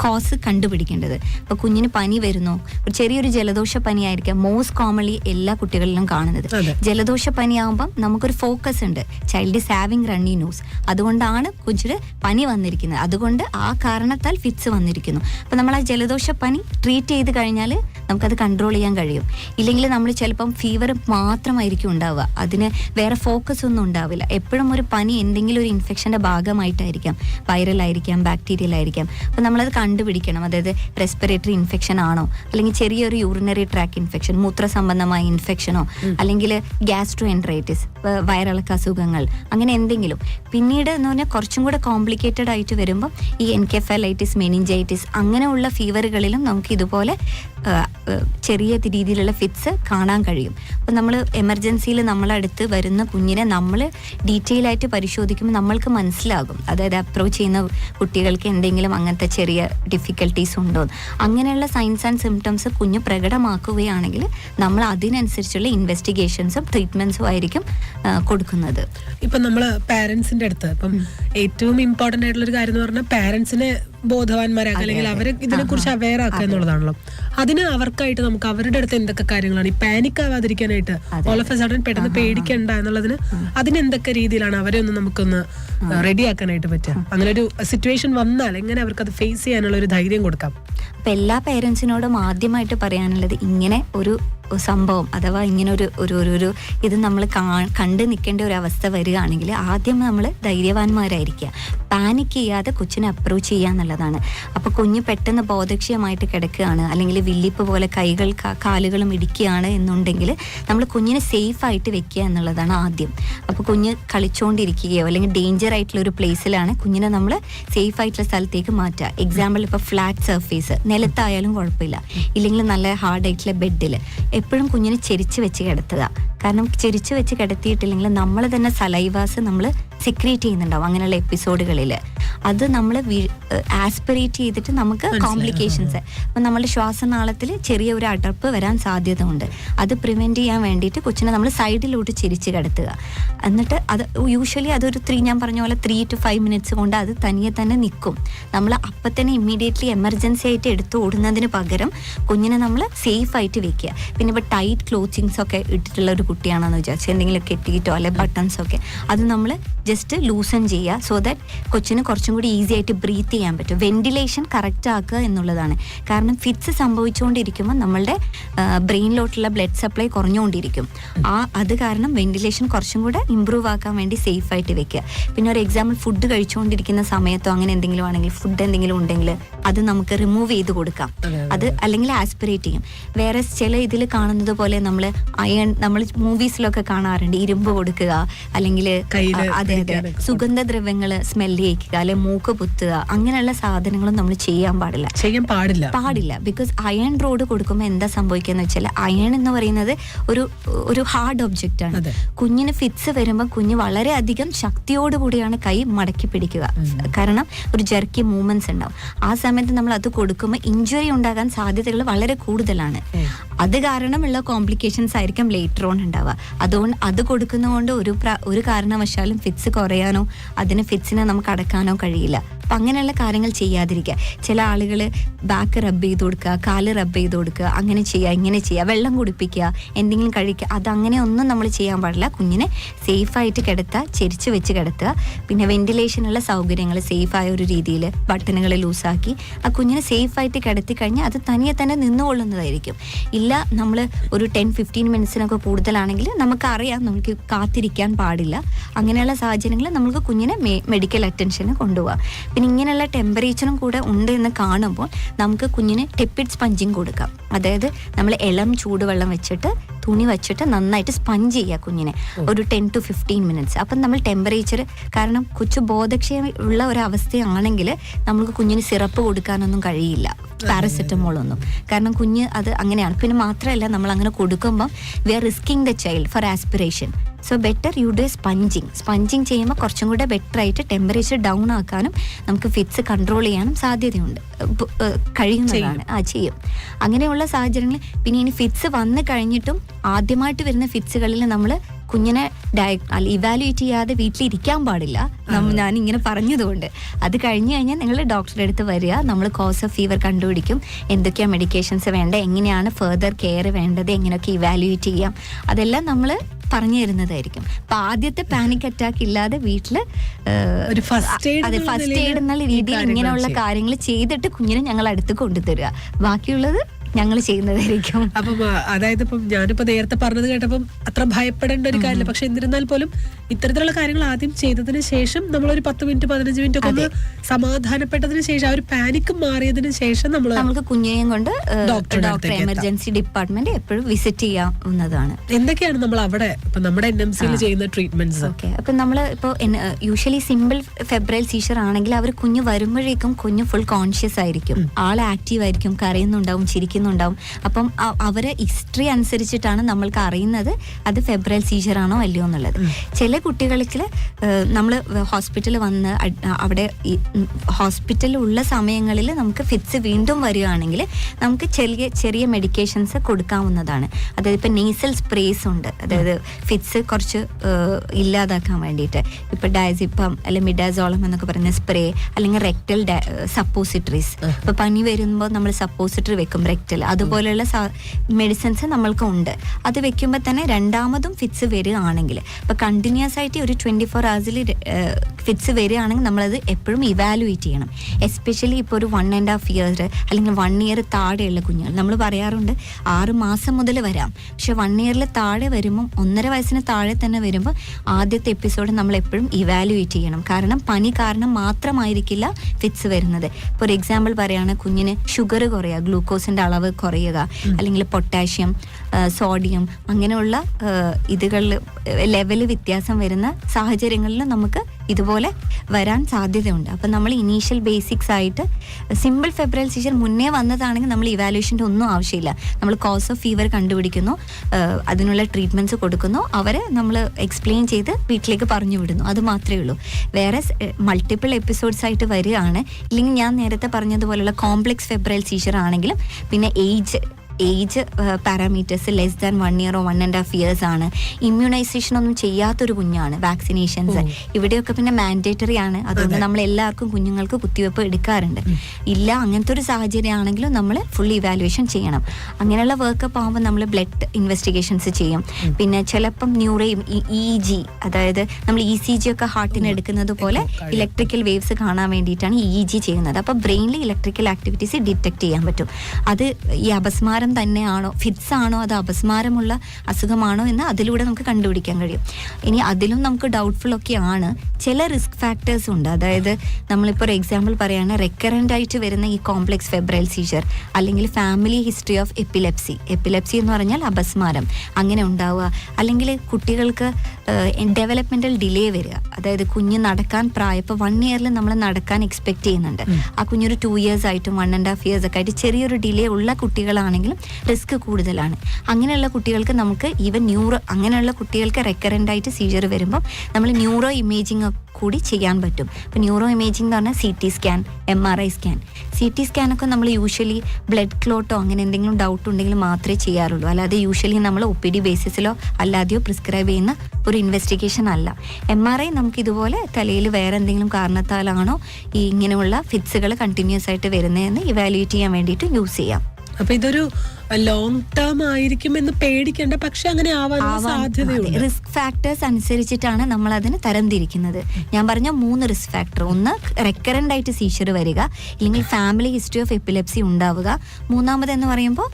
കോസ് കണ്ടുപിടിക്കേണ്ടത്. ഇപ്പൊ കുഞ്ഞിന് പനി വരുന്നു. ഒരു ചെറിയൊരു ജലദോഷ പനി ആയിരിക്കാം മോസ്റ്റ് കോമൺലി എല്ലാ കുട്ടികളിലും കാണുന്നത്. ജലദോഷ പനി പനിയാകുമ്പം നമുക്കൊരു ഫോക്കസ് ഉണ്ട്. Child is having runny nose അതുകൊണ്ടാണ് കുഞ്ഞിന് പനി വന്നിരിക്കുന്നത്. അതുകൊണ്ട് ആ കാരണത്താൽ ഫിറ്റ്സ് വന്നിരിക്കുന്നു. അപ്പം നമ്മൾ ആ ജലദോഷ പനി ട്രീറ്റ് ചെയ്ത് കഴിഞ്ഞാൽ നമുക്കത് കൺട്രോൾ ചെയ്യാൻ കഴിയും. ഇല്ലെങ്കിൽ നമ്മൾ ചിലപ്പം ഫീവർ മാത്രമായിരിക്കും ഉണ്ടാവുക. അതിന് വേറെ ഫോക്കസ് ഒന്നും ഉണ്ടാവില്ല. എപ്പോഴും ഒരു പനി എന്തെങ്കിലും ഒരു ഇൻഫെക്ഷന്റെ ഭാഗമായിട്ടായിരിക്കാം. വൈറൽ ആയിരിക്കാം ബാക്ടീരിയൽ ആയിരിക്കാം. അപ്പം നമ്മളത് കണ്ടുപിടിക്കണം. അതായത് റെസ്പിറേറ്ററി ഇൻഫെക്ഷൻ ആണോ? അല്ലെങ്കിൽ ചെറിയൊരു യൂറിനറി ട്രാക്ക് ഇൻഫെക്ഷൻ മൂത്ര സംബന്ധമായ ഇൻഫെക്ഷനോ അല്ലെങ്കിൽ ഗ്യാസ്ട്രോ എൻട്രൈറ്റിസ് വയറിളക്ക അസുഖങ്ങൾ അങ്ങനെ എന്തെങ്കിലും. പിന്നീട് എന്ന് പറഞ്ഞാൽ കുറച്ചും കൂടെ കോംപ്ലിക്കേറ്റഡ് ആയിട്ട് വരുമ്പോൾ ഈ എൻകെഫലൈറ്റിസ് മെനിഞ്ചൈറ്റിസ് അങ്ങനെയുള്ള ഫീവറുകളിലും നമുക്ക് ഇതുപോലെ ചെറിയ രീതിയിലുള്ള ഫിറ്റ്സ് കാണാൻ കഴിയും. അപ്പം നമ്മൾ എമർജൻസിയിൽ നമ്മളടുത്ത് വരുന്ന കുഞ്ഞിനെ നമ്മൾ ഡീറ്റെയിൽ ആയിട്ട് പരിശോധിക്കുമ്പോൾ നമ്മൾക്ക് മനസ്സിലാകും. അതായത് അപ്രോച്ച് ചെയ്യുന്ന കുട്ടികൾക്ക് എന്തെങ്കിലും അങ്ങനത്തെ ചെറിയ ഡിഫിക്കൽട്ടീസ് ഉണ്ടോ അങ്ങനെയുള്ള സൈൻസ് ആൻഡ് സിംറ്റംസ് കുഞ്ഞ് പ്രകടമാക്കുകയാണെങ്കിൽ നമ്മൾ അതിനനുസരിച്ചുള്ള ഇൻവെസ്റ്റിഗേഷൻസും ട്രീറ്റ്മെൻസും ആയിരിക്കും കൊടുക്കുന്നത്. ഇപ്പം നമ്മൾ പാരൻസിന്റെ അടുത്ത് ഇപ്പം ഏറ്റവും ഇമ്പോർട്ടന്റ് ആയിട്ടുള്ള ഒരു കാര്യം എന്ന് പറഞ്ഞാൽ പാരന്റ്സിനെ ബോധവാന്മാരാക്കുക അല്ലെങ്കിൽ അവരെ ഇതിനെ കുറിച്ച് അവെയർ ആക്കുക എന്നുള്ളതാണല്ലോ. അതിന് അവർക്കായിട്ട് നമുക്ക് അവരുടെ അടുത്ത് എന്തൊക്കെ കാര്യങ്ങളാണ്? ഈ പാനിക് ആവാതിരിക്കാനായിട്ട് ഓൾ ഓഫ് എ സഡൻ പെട്ടെന്ന് പേടിക്കണ്ട എന്നുള്ളതിന് അതിന് എന്തൊക്കെ രീതിയിലാണ് അവരെ ഒന്ന് നമുക്കൊന്ന് റെഡിയാക്കാനായിട്ട് പറ്റുക? അങ്ങനെ ഒരു സിറ്റുവേഷൻ വന്നാൽ എങ്ങനെ അവർക്ക് അത് ഫേസ് ചെയ്യാനുള്ള ഒരു ധൈര്യം കൊടുക്കാം? അപ്പൊ എല്ലാ പേരൻസിനോടും ആദ്യമായിട്ട് പറയാനുള്ളത് ഇങ്ങനെ ഒരു സംഭവം അഥവാ ഇങ്ങനെ ഒരു ഒരു ഒരു ഇത് നമ്മൾ കണ്ടു നിൽക്കേണ്ട ഒരു അവസ്ഥ വരികയാണെങ്കിൽ ആദ്യം നമ്മൾ ധൈര്യവാന്മാരായിരിക്കുക. പാനിക് ചെയ്യാതെ കൊച്ചിനെ അപ്രോച്ച് ചെയ്യുക എന്നുള്ളതാണ്. അപ്പോൾ കുഞ്ഞ് പെട്ടെന്ന് ബോധക്ഷയമായിട്ട് കിടക്കുകയാണ് അല്ലെങ്കിൽ വില്ലിപ്പ് പോലെ കൈകൾ കാ- കാലുകളും ഇടിക്കുകയാണ് എന്നുണ്ടെങ്കിൽ നമ്മൾ കുഞ്ഞിനെ സേഫ് ആയിട്ട് വെക്കുക എന്നുള്ളതാണ് ആദ്യം. അപ്പോൾ കുഞ്ഞ് കളിച്ചുകൊണ്ടിരിക്കുകയോ അല്ലെങ്കിൽ ഡേഞ്ചർ ആയിട്ടുള്ള ഒരു പ്ലേസിലാണ് കുഞ്ഞിനെ നമ്മൾ സേഫ് ആയിട്ടുള്ള സ്ഥലത്തേക്ക് മാറ്റുക. എക്സാമ്പിൾ ഇപ്പോൾ ഫ്ലാറ്റ് സർഫേസ് നിലത്തായാലും കുഴപ്പമില്ല. ഇല്ലെങ്കിൽ നല്ല ഹാർഡ് ആയിട്ടുള്ള ബെഡിൽ എപ്പോഴും കുഞ്ഞിനെ ചെരിച്ച് വെച്ച് കിടത്തുക. കാരണം ചിരിച്ചു വെച്ച് കിടത്തിയിട്ടില്ലെങ്കിൽ നമ്മൾ തന്നെ സലൈവാസ് നമ്മൾ സെക്രീറ്റ് ചെയ്യുന്നുണ്ടാവും അങ്ങനെയുള്ള എപ്പിസോഡുകളിൽ അത് നമ്മൾ ആസ്പിറേറ്റ് ചെയ്തിട്ട് നമുക്ക് കോംപ്ലിക്കേഷൻസ് അപ്പം നമ്മൾ ശ്വാസനാളത്തിൽ ചെറിയ ഒരു അടർപ്പ് വരാൻ സാധ്യത ഉണ്ട് അത് പ്രിവെന്റ് ചെയ്യാൻ വേണ്ടിയിട്ട് കൊച്ചിനെ നമ്മൾ സൈഡിലോട്ട് ചിരിച്ച് കിടത്തുക. എന്നിട്ട് അത് യൂഷ്വലി അതൊരു ത്രീ ഞാൻ പറഞ്ഞ പോലെ ത്രീ ടു ഫൈവ് മിനിറ്റ്സ് കൊണ്ട് അത് തനിയെ തന്നെ നിൽക്കും നമ്മൾ അപ്പം തന്നെ ഇമ്മീഡിയറ്റ്ലി എമർജൻസി ആയിട്ട് എടുത്ത് ഓടുന്നതിന് പകരം കുഞ്ഞിനെ നമ്മൾ സേഫ് ആയിട്ട് വെക്കുക. പിന്നെ ഇപ്പോൾ ടൈറ്റ് ക്ലോത്തിങ്സ് ഒക്കെ ഇട്ടിട്ടുള്ള ഒരു കുട്ടിയാണെന്ന് വിചാരിച്ചു എന്തെങ്കിലും കെട്ടിയിട്ടോ അല്ലെ ബട്ടൺസ് ഒക്കെ അത് നമ്മൾ ജസ്റ്റ് ലൂസൺ ചെയ്യുക സോ ദാറ്റ് കൊച്ചിന് കുറച്ചും കൂടി ഈസി ആയിട്ട് ബ്രീത്ത് ചെയ്യാൻ പറ്റും. വെന്റിലേഷൻ കറക്റ്റ് ആക്കുക എന്നുള്ളതാണ്. കാരണം ഫിറ്റ്സ് സംഭവിച്ചുകൊണ്ടിരിക്കുമ്പോൾ നമ്മളുടെ ബ്രെയിനിലോട്ടുള്ള ബ്ലഡ് സപ്ലൈ കുറഞ്ഞുകൊണ്ടിരിക്കും. ആ അത് കാരണം വെന്റിലേഷൻ കുറച്ചും കൂടെ ഇമ്പ്രൂവ് ആക്കാൻ വേണ്ടി സേഫ് ആയിട്ട് വെക്കുക. പിന്നെ ഒരു എക്സാമ്പിൾ ഫുഡ് കഴിച്ചുകൊണ്ടിരിക്കുന്ന സമയത്തോ അങ്ങനെ എന്തെങ്കിലും ആണെങ്കിൽ ഫുഡ് എന്തെങ്കിലും ഉണ്ടെങ്കിൽ അത് നമുക്ക് റിമൂവ് ചെയ്ത് കൊടുക്കാം. അത് അല്ലെങ്കിൽ ആസ്പിറേറ്റ് ചെയ്യും. വേറെ ചില ഇതിൽ കാണുന്നത് പോലെ നമ്മൾ അയൺ നമ്മൾ മൂവീസിലൊക്കെ കാണാറുണ്ട്. ഇരുമ്പ് കൊടുക്കുക അല്ലെങ്കിൽ അതെ അതെ. സുഗന്ധദ്രവ്യങ്ങൾ സ്മെല്ല് ചെയ്യിക്കുക അല്ലെ മൂക്ക് പുത്തുക അങ്ങനെയുള്ള സാധനങ്ങളും നമ്മൾ ചെയ്യാൻ പാടില്ല. ചെയ്യാൻ പാടില്ല. പാടില്ല. ബിക്കോസ് അയൺ റോഡ് കൊടുക്കുമ്പോൾ എന്താ സംഭവിക്കുക എന്ന് വെച്ചാൽ അയൺ എന്ന് പറയുന്നത് ഒരു ഒരു ഹാർഡ് ഒബ്ജക്റ്റ് ആണ്. കുഞ്ഞിന് ഫിറ്റ്സ് വരുമ്പോൾ കുഞ്ഞ് വളരെയധികം ശക്തിയോടുകൂടിയാണ് കൈ മടക്കി പിടിക്കുക. കാരണം ഒരു ജെർക്കി മൂവ്മെന്റ്സ് ഉണ്ടാവും. ആ സമയത്ത് നമ്മൾ അത് കൊടുക്കുമ്പോൾ ഇഞ്ചുറി ഉണ്ടാകാൻ സാധ്യതകൾ വളരെ കൂടുതലാണ്. അത് കാരണമുള്ള കോംപ്ലിക്കേഷൻസ് ആയിരിക്കും ലേറ്റർ ഓൺ ഉണ്ടാവുക. അതുകൊണ്ട് അത് കൊടുക്കുന്നതുകൊണ്ട് ഒരു ഒരു കാരണവശാലും ഫിറ്റ്സ് കുറയാനോ അതിന് ഫിറ്റ്സിനെ നമുക്ക് അടക്കാനോ കഴിയില്ല. അപ്പം അങ്ങനെയുള്ള കാര്യങ്ങൾ ചെയ്യാതിരിക്കുക. ചില ആളുകൾ ബാക്ക് റബ്ബ് ചെയ്ത് കൊടുക്കുക കാൽ റബ്ബ് ചെയ്ത് കൊടുക്കുക അങ്ങനെ ചെയ്യുക ഇങ്ങനെ ചെയ്യുക വെള്ളം കുടിപ്പിക്കുക എന്തെങ്കിലും കഴിക്കുക. അതങ്ങനെ ഒന്നും നമ്മൾ ചെയ്യാൻ പാടില്ല. കുഞ്ഞിനെ സേഫായിട്ട് കിടത്തുക ചെരിച്ച് വെച്ച് കിടത്തുക. പിന്നെ വെന്റിലേഷനുള്ള സൗകര്യങ്ങൾ സേഫായ ഒരു രീതിയിൽ ബട്ടണുകൾ ലൂസാക്കി ആ കുഞ്ഞിനെ സേഫായിട്ട് കിടത്തി കഴിഞ്ഞാൽ അത് തനിയെ തന്നെ നിന്നുകൊള്ളുന്നതായിരിക്കും ഇല്ല നമ്മൾ ഒരു ടെൻ ഫിഫ്റ്റീൻ മിനിറ്റ്സിനൊക്കെ കൂടുതലാണെങ്കിൽ നമുക്കറിയാം നമുക്ക് കാത്തിരിക്കാൻ പാടില്ല. അങ്ങനെയുള്ള സാഹചര്യങ്ങളിൽ നമുക്ക് കുഞ്ഞിനെ മെഡിക്കൽ അറ്റൻഷന് കൊണ്ടുപോകാം പിന്നെ ഇങ്ങനെയുള്ള ടെമ്പറേച്ചറും കൂടെ ഉണ്ട് എന്ന് കാണുമ്പോൾ നമുക്ക് കുഞ്ഞിന് ടെപ്പിഡ് സ്പഞ്ചിങ് കൊടുക്കാം. അതായത് നമ്മൾ ഇളം ചൂടുവെള്ളം വെച്ചിട്ട് തുണി വെച്ചിട്ട് നന്നായിട്ട് സ്പഞ്ച് ചെയ്യുക കുഞ്ഞിനെ. ഒരു ടെൻ ടു ഫിഫ്റ്റീൻ മിനിറ്റ്സ് അപ്പം നമ്മൾ ടെമ്പറേച്ചർ കാരണം കൊച്ചു ബോധക്ഷയം ഉള്ള ഒരു അവസ്ഥയാണെങ്കിൽ നമുക്ക് കുഞ്ഞിന് സിറപ്പ് കൊടുക്കാനൊന്നും കഴിയില്ല. പാരസെറ്റമോളൊന്നും കാരണം കുഞ്ഞ് അത് അങ്ങനെയാണ്. പിന്നെ മാത്രമല്ല നമ്മൾ അങ്ങനെ കൊടുക്കുമ്പം we are risking the child for aspiration so better you do sponging sponging ചെയ്യുമ്പോൾ കുറച്ചും കൂടെ ബെറ്റർ ആയിട്ട് ടെമ്പറേച്ചർ ഡൗൺ ആക്കാനും നമുക്ക് ഫിറ്റ്സ് കൺട്രോൾ ചെയ്യാനും സാധ്യതയുണ്ട്. കഴിയുന്നതാണ്. ആ ചെയ്യും. അങ്ങനെയുള്ള സാഹചര്യങ്ങളിൽ പിന്നെ ഇനി ഫിറ്റ്സ് വന്നു കഴിഞ്ഞിട്ടും ആദ്യമായിട്ട് വരുന്ന ഫിറ്റ്സുകളിൽ നമ്മൾ കുഞ്ഞിനെ ഡയ ഇവാലുവേറ്റ് ചെയ്യാതെ വീട്ടിലിരിക്കാൻ പാടില്ല. ഞാൻ ഇങ്ങനെ പറഞ്ഞതുകൊണ്ട്. അത് കഴിഞ്ഞു കഴിഞ്ഞാൽ നിങ്ങൾ ഡോക്ടറുടെ അടുത്ത് വരിക. നമ്മൾ കോസ് ഓഫ് ഫീവർ കണ്ടുപിടിക്കും. എന്തൊക്കെയാണ് മെഡിക്കേഷൻസ് വേണ്ട എങ്ങനെയാണ് ഫെർദർ കെയർ വേണ്ടത്? എങ്ങനെയൊക്കെ ഇവാലുവേറ്റ് ചെയ്യാം? അതെല്ലാം നമ്മൾ പറഞ്ഞു തരുന്നതായിരിക്കും. അപ്പൊ ആദ്യത്തെ പാനിക് അറ്റാക്ക് ഇല്ലാതെ വീട്ടിൽ ഒരു ഫസ്റ്റ് അതെ ഫസ്റ്റ് എയ്ഡ് എന്നുള്ള രീതിയിൽ ഇങ്ങനെയുള്ള കാര്യങ്ങൾ ചെയ്തിട്ട് കുഞ്ഞിനെ ഞങ്ങൾ അടുത്ത് കൊണ്ടുതരിക. ബാക്കിയുള്ളത് ഞങ്ങൾ ചെയ്യുന്നതായിരിക്കും. അപ്പം അതായത് ഇപ്പം ഞാനിപ്പോ നേരത്തെ പറഞ്ഞത് കേട്ടപ്പം അത്ര ഭയപ്പെടേണ്ട ഒരു കാര്യമില്ല. പക്ഷെ എന്നിരുന്നാൽ പോലും ഇത്തരത്തിലുള്ള കാര്യങ്ങൾ ആദ്യം ചെയ്തതിന് ശേഷം നമ്മൾ ഒരു പത്ത് മിനിറ്റ് പതിനഞ്ച് മിനിറ്റ് ഒക്കെ ഒന്ന് സമാധാനപ്പെട്ടതിന് ശേഷം ആ ഒരു പാനിക്ക് മാറിയതിന് ശേഷം നമ്മൾ നമുക്ക് കുഞ്ഞേയും കൊണ്ട് ഡോക്ടർ ഡോക്ടർ എമർജൻസി ഡിപ്പാർട്ട്മെന്റ് എപ്പോഴും വിസിറ്റ് ചെയ്യാവുന്നതാണ്. എന്തൊക്കെയാണ് നമ്മൾ അവിടെ നമ്മുടെ എൻ എം സിയിൽ ചെയ്യുന്ന ട്രീറ്റ്മെന്റ്സ് ഓക്കെ. അപ്പൊ നമ്മൾ ഇപ്പോൾ യൂഷ്വലി സിമ്പിൾ ഫെബ്രൈൽ സീഷർ ആണെങ്കിൽ അവർ കുഞ്ഞ് വരുമ്പോഴേക്കും കുഞ്ഞ് ഫുൾ കോൺഷ്യസ് ആയിരിക്കും. ആൾ ആക്റ്റീവ് ആയിരിക്കും കരയുന്നുണ്ടാവും ചിരിക്കുന്നുണ്ടാവും അപ്പം അവരെ ഹിസ്റ്ററി അനുസരിച്ചിട്ടാണ് നമ്മൾക്ക് അറിയുന്നത് അത് ഫെബ്രൽ സീഷർ ആണോ അല്ലയോ എന്നുള്ളത്. ചില കുട്ടികൾക്ക് നമ്മൾ ഹോസ്പിറ്റലിൽ വന്ന് അവിടെ ഹോസ്പിറ്റലിൽ ഉള്ള സമയങ്ങളിൽ നമുക്ക് ഫിറ്റ്സ് വീണ്ടും വരികയാണെങ്കിൽ നമുക്ക് ചെറിയ ചെറിയ മെഡിക്കേഷൻസ് കൊടുക്കാവുന്നതാണ്. അതായത് ഇപ്പം നേസൽ സ്പ്രേസ് ഉണ്ട്. അതായത് ഫിറ്റ്സ് കുറച്ച് ഇല്ലാതാക്കാൻ വേണ്ടിയിട്ട്. ഇപ്പം ഡയസിപ്പം അല്ലെങ്കിൽ മിഡാസോളം എന്നൊക്കെ പറയുന്ന സ്പ്രേ അല്ലെങ്കിൽ റെക്ടൽ സപ്പോസിറ്ററീസ്. ഇപ്പം പനി വരുമ്പോൾ നമ്മൾ സപ്പോസിറ്ററി വെക്കും. റെക്ടൽ അതുപോലെയുള്ള മെഡിസിൻസ് നമ്മൾക്ക് ഉണ്ട്. അത് വെക്കുമ്പോൾ തന്നെ രണ്ടാമതും ഫിറ്റ്സ് വരികയാണെങ്കിൽ. ഇപ്പൊ കണ്ടിന്യൂസ് ആയിട്ട് ഒരു ട്വന്റി ഫോർ അവേഴ്സിൽ ഫിറ്റ്സ് വരികയാണെങ്കിൽ നമ്മളത് എപ്പോഴും ഇവാലുവേറ്റ് ചെയ്യണം. എസ്പെഷ്യലി ഇപ്പോൾ ഒരു വൺ ആൻഡ് ഹാഫ് ഇയർ അല്ലെങ്കിൽ വൺ ഇയർ താഴെയുള്ള കുഞ്ഞുങ്ങൾ. നമ്മൾ പറയാറുണ്ട് ആറ് മാസം മുതൽ വരാം. പക്ഷെ വൺ ഇയറിൽ താഴെ വരുമ്പം ഒന്നര വയസ്സിന് താഴെ തന്നെ വരുമ്പോൾ ആദ്യത്തെ എപ്പിസോഡ് നമ്മൾ എപ്പോഴും ഇവാലുവേറ്റ് ചെയ്യണം. കാരണം പനി കാരണം മാത്രമായിരിക്കില്ല ഫിറ്റ്സ് വരുന്നത്. ഫോർ എക്സാമ്പിൾ പറയുകയാണ് കുഞ്ഞിന് ഷുഗർ കുറയുക ഗ്ലൂക്കോസിന്റെ അളവ് കുറയുക അല്ലെങ്കിൽ പൊട്ടാഷ്യം സോഡിയം അങ്ങനെയുള്ള ഇതുകളിൽ ലെവൽ വ്യത്യാസം വരുന്ന സാഹചര്യങ്ങളിൽ നമുക്ക് ഇതുപോലെ വരാൻ സാധ്യതയുണ്ട്. അപ്പം നമ്മൾ ഇനീഷ്യൽ ബേസിക്സ് ആയിട്ട് സിമ്പിൾ ഫെബ്രൽ സീസർ മുന്നേ വന്നതാണെങ്കിൽ നമ്മൾ ഇവാലുവേഷന്റെ ഒന്നും ആവശ്യമില്ല. നമ്മൾ കോസ് ഓഫ് ഫീവർ കണ്ടുപിടിക്കുന്നു അതിനുള്ള ട്രീറ്റ്മെന്റ്സ് കൊടുക്കുന്നു അവരെ നമ്മൾ എക്സ്പ്ലെയിൻ ചെയ്ത് വീട്ടിലേക്ക് പറഞ്ഞു വിടുന്നു. അത് മാത്രമേ ഉള്ളൂ. വേറെ മൾട്ടിപ്പിൾ എപ്പിസോഡ്സ് ആയിട്ട് വരികയാണ്. ഇല്ലെങ്കിൽ ഞാൻ നേരത്തെ പറഞ്ഞതുപോലുള്ള കോംപ്ലക്സ് ഫെബ്രൽ സീഷർ ആണെങ്കിലും പിന്നെ age age parameters less than one ഇയറോ one and half years ആണ്. ഇമ്മ്യൂണൈസേഷൻ ഒന്നും ചെയ്യാത്തൊരു കുഞ്ഞാണ് വാക്സിനേഷൻസ് ഇവിടെയൊക്കെ പിന്നെ മാൻഡേറ്ററി ആണ്. അതുകൊണ്ട് നമ്മൾ എല്ലാവർക്കും കുഞ്ഞുങ്ങൾക്ക് കുത്തിവെപ്പ് എടുക്കാറുണ്ട്. ഇല്ല അങ്ങനത്തെ ഒരു സാഹചര്യം ആണെങ്കിലും നമ്മൾ ഫുൾ ഇവാലുവേഷൻ ചെയ്യണം. അങ്ങനെയുള്ള വർക്കപ്പ് ആകുമ്പോൾ നമ്മൾ ബ്ലഡ് ഇൻവെസ്റ്റിഗേഷൻസ് ചെയ്യും. പിന്നെ ചിലപ്പം ന്യൂറയും ഇ ജി അതായത് നമ്മൾ ഇ സി ജി ഒക്കെ ഹാർട്ടിന് എടുക്കുന്നത് പോലെ ഇലക്ട്രിക്കൽ വേവ്സ് കാണാൻ വേണ്ടിയിട്ടാണ് ഇ ജി ചെയ്യുന്നത്. അപ്പോൾ ബ്രെയിനിൽ ഇലക്ട്രിക്കൽ ആക്ടിവിറ്റീസ് ഡിറ്റക്ട് ചെയ്യാൻ പറ്റും. അത് ഈ അപസ്മാരം തന്നെയാണോ? ഫിറ്റ്സ് ആണോ അത് അപസ്മാരമുള്ള അസുഖമാണോ എന്ന് അതിലൂടെ നമുക്ക് കണ്ടുപിടിക്കാൻ കഴിയും. ഇനി അതിലും നമുക്ക് ഡൗട്ട്ഫുൾ ഒക്കെ ആണ്. ചില റിസ്ക് ഫാക്ടേഴ്സ് ഉണ്ട്. അതായത് നമ്മളിപ്പോൾ ഒരു എക്സാമ്പിൾ പറയുകയാണ് റെക്കറന്റ് ആയിട്ട് വരുന്ന ഈ കോംപ്ലെക്സ് ഫെബ്രൈൽ സീഷർ അല്ലെങ്കിൽ family history of epilepsy epilepsy എന്ന് പറഞ്ഞാൽ അപസ്മാരം. അങ്ങനെ ഉണ്ടാവുക. അല്ലെങ്കിൽ കുട്ടികൾക്ക് ഡെവലപ്മെന്റൽ ഡിലേ വരിക. അതായത് കുഞ്ഞ് നടക്കാൻ പ്രായം ഇപ്പോൾ വൺ ഇയറിൽ നമ്മൾ നടക്കാൻ എക്സ്പെക്ട് ചെയ്യുന്നുണ്ട്. ആ കുഞ്ഞൊരു ടു ഇയേഴ്സ് ആയിട്ടും വൺ ആൻഡ് ഹാഫ് ഇയേഴ്സ് ഒക്കെ ആയിട്ട് ചെറിയൊരു ഡിലേ ഉള്ള കുട്ടികളാണെങ്കിലും റിസ്ക് കൂടുതലാണ്. അങ്ങനെയുള്ള കുട്ടികൾക്ക് നമുക്ക് ഈവൻ ന്യൂറോ അങ്ങനെയുള്ള കുട്ടികൾക്ക് റെക്കറന്റ് ആയിട്ട് സീജർ വരുമ്പോൾ നമ്മൾ ന്യൂറോ ഇമേജിങ് കൂടി ചെയ്യാൻ പറ്റും. ഇപ്പം ന്യൂറോ ഇമേജിംഗ് എന്ന് പറഞ്ഞാൽ C T scan M R I scan C T സ്കാനൊക്കെ നമ്മൾ യൂഷ്വലി ബ്ലഡ് ക്ലോട്ടോ അങ്ങനെ എന്തെങ്കിലും ഡൗട്ട് ഉണ്ടെങ്കിൽ മാത്രമേ ചെയ്യാറുള്ളൂ. അല്ലാതെ യൂഷ്വലി നമ്മൾ ഒ പി ഡി ബേസിസിലോ അല്ലാതെയോ പ്രിസ്ക്രൈബ് ചെയ്യുന്ന ഒരു ഇൻവെസ്റ്റിഗേഷൻ അല്ല. എം ആർ ഐ നമുക്ക് ഇതുപോലെ തലയിൽ വേറെ എന്തെങ്കിലും കാരണത്താലാണോ ഈ ഇങ്ങനെയുള്ള ഫിറ്റ്സുകൾ കണ്ടിന്യൂസ് ആയിട്ട് വരുന്നതെന്ന് ഇവാലുവേറ്റ് ചെയ്യാൻ വേണ്ടിയിട്ട് യൂസ് ചെയ്യാം. അപ്പൊ ഇതൊരു ലോങ് ടേം ആയിരിക്കും എന്ന് പേടിക്കേണ്ട പക്ഷെ അങ്ങനെ ആവാനുള്ള സാധ്യതയുണ്ട്. റിസ്ക് ഫാക്ടേഴ്സ് അനുസരിച്ചിട്ടാണ് നമ്മൾ അതിന് തരംതിരിക്കുന്നത്. ഞാൻ പറഞ്ഞ മൂന്ന് റിസ്ക് ഫാക്ടർ ഒന്ന് റെക്കറന്റ് ആയിട്ട് സീഷർ വരിക ഇല്ലെങ്കിൽ ഫാമിലി ഹിസ്റ്ററി ഓഫ് എപ്പിലെപ്സി ഉണ്ടാവുക. മൂന്നാമത് എന്ന് പറയുമ്പോൾ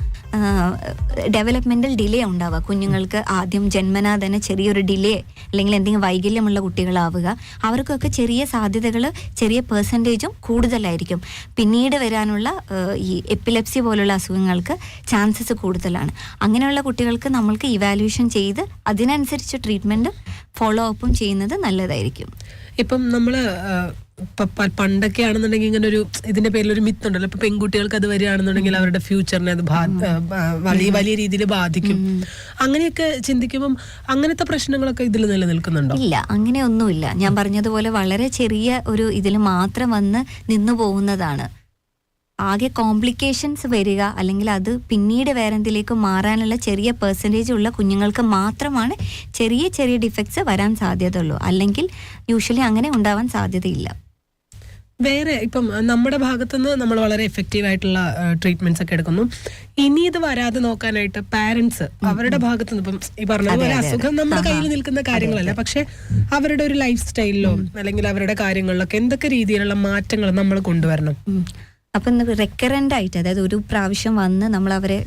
ഡെവലപ്മെന്റൽ ഡിലേ ഉണ്ടാവുക. കുഞ്ഞുങ്ങൾക്ക് ആദ്യം ജന്മനാ തന്നെ ചെറിയൊരു ഡിലേ അല്ലെങ്കിൽ എന്തെങ്കിലും വൈകല്യമുള്ള കുട്ടികളാവുക. അവർക്കൊക്കെ ചെറിയ സാധ്യതകൾ ചെറിയ പെർസെന്റേജും കൂടുതലായിരിക്കും. പിന്നീട് വരാനുള്ള ഈ എപ്പിലെപ്സി പോലുള്ള അസുഖങ്ങൾക്ക് ചാൻസസ് കൂടുതലാണ്. അങ്ങനെയുള്ള കുട്ടികൾക്ക് നമ്മൾക്ക് ഇവാലുവേഷൻ ചെയ്ത് അതിനനുസരിച്ച് ട്രീറ്റ്മെന്റ് ഫോളോ അപ്പും ചെയ്യുന്നത് നല്ലതായിരിക്കും. ഇപ്പം പ- പണ്ടൊക്കെ ആണെന്നുണ്ടെങ്കിൽ ഇങ്ങനെ ഒരു ഇതിന്റെ പേരിൽ ഒരു മിത്ത് ഉണ്ടല്ലോ ഇപ്പൊ പെൺകുട്ടികൾക്ക് അത് വരികയാണെന്നുണ്ടെങ്കിൽ അവരുടെ ഫ്യൂച്ചറിനെ അത് വലിയ വലിയ രീതിയിൽ ബാധിക്കും. അങ്ങനെയൊക്കെ ചിന്തിക്കുമ്പം അങ്ങനത്തെ പ്രശ്നങ്ങളൊക്കെ ഇതിൽ നിലനിൽക്കുന്നുണ്ടോ? ഇല്ല അങ്ങനെയൊന്നുമില്ല. ഞാൻ പറഞ്ഞതുപോലെ വളരെ ചെറിയ ഒരു ഇതിൽ മാത്രം വന്ന് നിന്നു പോകുന്നതാണ്. ആകെ കോംപ്ലിക്കേഷൻസ് വരിക അല്ലെങ്കിൽ അത് പിന്നീട് വേറെ എന്തിലേക്ക് മാറാനുള്ള ചെറിയ പെർസെന്റേജ് ഉള്ള കുഞ്ഞുങ്ങൾക്ക് മാത്രമാണ് ചെറിയ ചെറിയ ഡിഫക്ട്സ് വരാൻ സാധ്യതയുള്ളൂ. അല്ലെങ്കിൽ യൂഷ്വലി അങ്ങനെ ഉണ്ടാവാൻ സാധ്യതയില്ല. വേറെ ഇപ്പം നമ്മുടെ ഭാഗത്തുനിന്ന് നമ്മൾ വളരെ എഫക്റ്റീവ് ആയിട്ടുള്ള ട്രീറ്റ്മെന്റ്സ് ഒക്കെ എടുക്കുന്നു. ഇനി ഇത് വരാതെ നോക്കാനായിട്ട് പാരന്റ്സ് അവരുടെ ഭാഗത്തുനിന്ന് ഇപ്പം ഈ പറഞ്ഞതുപോലെ അസുഖം നമ്മുടെ കയ്യിൽ നിൽക്കുന്ന കാര്യങ്ങളല്ല. പക്ഷെ അവരുടെ ഒരു ലൈഫ് സ്റ്റൈലിലോ അല്ലെങ്കിൽ അവരുടെ കാര്യങ്ങളിലൊക്കെ എന്തൊക്കെ രീതിയിലുള്ള മാറ്റങ്ങൾ നമ്മൾ കൊണ്ടുവരണം. അപ്പം റെക്കറന്റ് ആയിട്ട് അതായത് ഒരു പ്രാവശ്യം വന്ന് നമ്മൾ അവരെ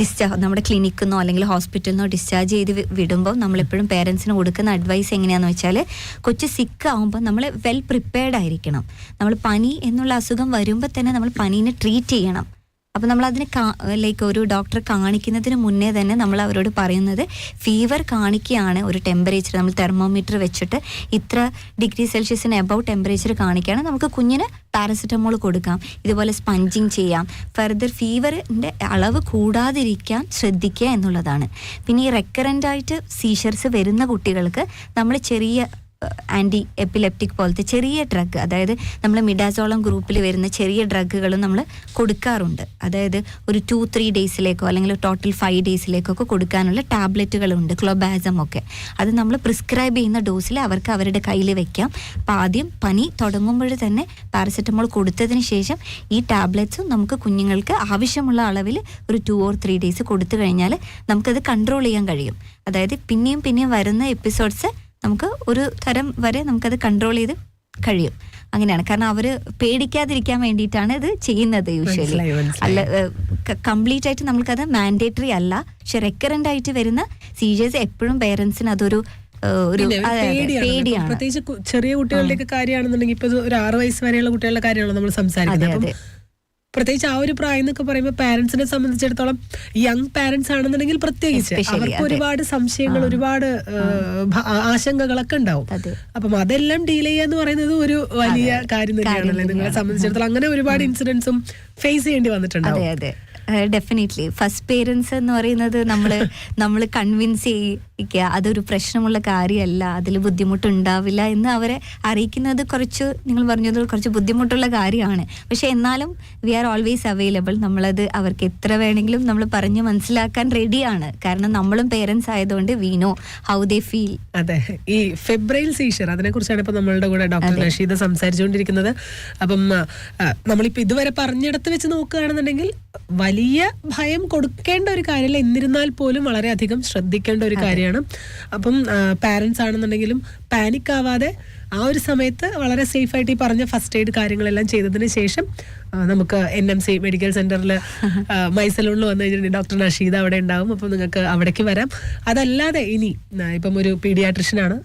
ഡിസ്ചാർജ് നമ്മുടെ ക്ലിനിക്കിൽ നിന്നോ അല്ലെങ്കിൽ ഹോസ്പിറ്റലിൽ നിന്നോ ഡിസ്ചാർജ് ചെയ്ത് വിടുമ്പോൾ നമ്മളെപ്പോഴും പേരൻസിന് കൊടുക്കുന്ന അഡ്വൈസ് എങ്ങനെയാണെന്ന് വെച്ചാൽ കൊച്ചു സിക്ക് ആകുമ്പോൾ നമ്മൾ വെൽ പ്രിപ്പയർഡ് ആയിരിക്കണം. നമ്മൾ പനി എന്നുള്ള അസുഖം വരുമ്പോൾ തന്നെ നമ്മൾ പനീനെ ട്രീറ്റ് ചെയ്യണം. അപ്പം നമ്മൾ അതിന് ലൈക്ക് ഒരു ഡോക്ടറെ കാണിക്കുന്നതിന് മുന്നേ തന്നെ നമ്മൾ അവരോട് പറയുന്നത് ഫീവർ കാണിക്കുകയാണ് ഒരു ടെമ്പറേച്ചർ നമ്മൾ തെർമോമീറ്റർ വെച്ചിട്ട് ഇത്ര ഡിഗ്രി സെൽഷ്യസിന് എബവ് ടെമ്പറേച്ചർ കാണിക്കുകയാണ്. നമുക്ക് കുഞ്ഞിന് പാരസെറ്റമോൾ കൊടുക്കാം ഇതുപോലെ സ്പഞ്ചിങ് ചെയ്യാം. ഫർദർ ഫീവറിന്റെ അളവ് കൂടാതിരിക്കാൻ ശ്രദ്ധിക്കുക എന്നുള്ളതാണ്. പിന്നെ ഈ റെക്കറന്റ് ആയിട്ട് സീഷർസ് വരുന്ന കുട്ടികൾക്ക് നമ്മൾ ചെറിയ ആന്റി എപ്പിലെപ്റ്റിക് പോലത്തെ ചെറിയ ഡ്രഗ് അതായത് നമ്മൾ മിഡാസോളം ഗ്രൂപ്പിൽ വരുന്ന ചെറിയ ഡ്രഗുകൾ നമ്മൾ കൊടുക്കാറുണ്ട്. അതായത് ഒരു ടു ത്രീ ഡേയ്സിലേക്കോ അല്ലെങ്കിൽ ടോട്ടൽ ഫൈവ് ഡേയ്സിലേക്കൊക്കെ കൊടുക്കാനുള്ള ടാബ്ലറ്റുകളുണ്ട് ക്ലോബാസം ഒക്കെ. അത് നമ്മൾ പ്രിസ്ക്രൈബ് ചെയ്യുന്ന ഡോസിൽ അവർക്ക് അവരുടെ കയ്യിൽ വെക്കാം. അപ്പം ആദ്യം പനി തുടങ്ങുമ്പോൾ തന്നെ പാരസെറ്റമോൾ കൊടുത്തതിന് ശേഷം ഈ ടാബ്ലറ്റ്സും നമുക്ക് കുഞ്ഞുങ്ങൾക്ക് ആവശ്യമുള്ള അളവിൽ ഒരു ടു ഓർ ത്രീ ഡേയ്സ് കൊടുത്തു കഴിഞ്ഞാൽ നമുക്കത് കൺട്രോൾ ചെയ്യാൻ കഴിയും. അതായത് പിന്നെയും പിന്നെയും വരുന്ന എപ്പിസോഡ്സ് നമുക്ക് ഒരു തരം വരെ നമുക്കത് കൺട്രോൾ ചെയ്ത് കഴിയും. അങ്ങനെയാണ്. കാരണം അവർ പേടിക്കാതിരിക്കാൻ വേണ്ടിയിട്ടാണ് ഇത് ചെയ്യുന്നത് യൂഷ്വലി. അല്ല കംപ്ലീറ്റ് ആയിട്ട് നമുക്കത് മാൻഡേറ്ററി അല്ല. പക്ഷെ റെക്കറന്റ് ആയിട്ട് വരുന്ന സീരിയസ് എപ്പോഴും പേരൻസിന് അതൊരു ഒരു പേടിയാണ്. പ്രത്യേകിച്ച് ചെറിയ കുട്ടികളുടെ കാര്യമാണെന്നുണ്ടെങ്കിൽ ഇപ്പൊ ഒരു ആറ് വയസ്സ് വരെയുള്ള കുട്ടികളുടെ കാര്യമാണല്ലോ നമ്മൾ സംസാരിക്കുന്നത്. പ്രത്യേകിച്ച് ആ ഒരു പ്രായം എന്നൊക്കെ പറയുമ്പോൾ പാരന്റ്സിനെ സംബന്ധിച്ചിടത്തോളം യങ് പാരന്റ്സ് ആണെന്നുണ്ടെങ്കിൽ പ്രത്യേകിച്ച് അവർക്ക് ഒരുപാട് സംശയങ്ങൾ ഒരുപാട് ആശങ്കകളൊക്കെ ഉണ്ടാവും. അപ്പം അതെല്ലാം ഡീൽ ചെയ്യാന്ന് പറയുന്നത് ഒരു വലിയ കാര്യം തന്നെയാണല്ലേ നിങ്ങളെ സംബന്ധിച്ചിടത്തോളം. അങ്ങനെ ഒരുപാട് ഇൻസിഡൻസും ഫേസ് ചെയ്യേണ്ടി വന്നിട്ടുണ്ടാവും. ഡെഫിനറ്റ്ലി ഫസ്റ്റ് പേരൻസ് എന്ന് പറയുന്നത് നമ്മൾ നമ്മൾ കൺവിൻസ് ചെയ്യിക്കുക. അതൊരു പ്രശ്നമുള്ള കാര്യമല്ല. അതിൽ ബുദ്ധിമുട്ടുണ്ടാവില്ല എന്ന് അവരെ അറിയിക്കുന്നത് കുറച്ച് നിങ്ങൾ പറഞ്ഞത് കുറച്ച് ബുദ്ധിമുട്ടുള്ള കാര്യമാണ്. പക്ഷെ എന്നാലും വി ആർ ഓൾവേസ് അവൈലബിൾ നമ്മളത് അവർക്ക് എത്ര വേണമെങ്കിലും നമ്മൾ പറഞ്ഞ് മനസ്സിലാക്കാൻ റെഡിയാണ് കാരണം നമ്മളും പേരൻസ് ആയതുകൊണ്ട് we know how they feel അതെ. ഈ ഫെബ്രൈൽ സീഷർ അതിനെ കുറിച്ചാണ് ഇപ്പൊ നമ്മളുടെ കൂടെ ഡോക്ടർ റഷീദ് സംസാരിച്ചുകൊണ്ടിരിക്കുന്നത്. അപ്പം നമ്മളിപ്പോ ഇതുവരെ പറഞ്ഞിടത്ത് വെച്ച് നോക്കുകയാണെന്നുണ്ടെങ്കിൽ വലിയ ഭയം കൊടുക്കേണ്ട ഒരു കാര്യമല്ല. എന്നിരുന്നാൽ പോലും വളരെയധികം ശ്രദ്ധിക്കേണ്ട ഒരു കാര്യമാണ്. അപ്പം പാരന്റ്സ് ആണെന്നുണ്ടെങ്കിലും പാനിക് ആവാതെ ആ ഒരു സമയത്ത് വളരെ സേഫ് ആയിട്ട് ഈ പറഞ്ഞ ഫസ്റ്റ് എയ്ഡ് കാര്യങ്ങളെല്ലാം ചെയ്തതിന് ശേഷം നമുക്ക് എൻ എം സി മെഡിക്കൽ സെന്ററിൽ മൈസലൂണിൽ വന്നു കഴിഞ്ഞിട്ടുണ്ടെങ്കിൽ ഡോക്ടർ നഷീദ് അവിടെ ഉണ്ടാവും. അപ്പം നിങ്ങൾക്ക് അവിടേക്ക് വരാം. അതല്ലാതെ ഇനി ഇപ്പം ഒരു പീഡിയാട്രിഷ്യനാണ്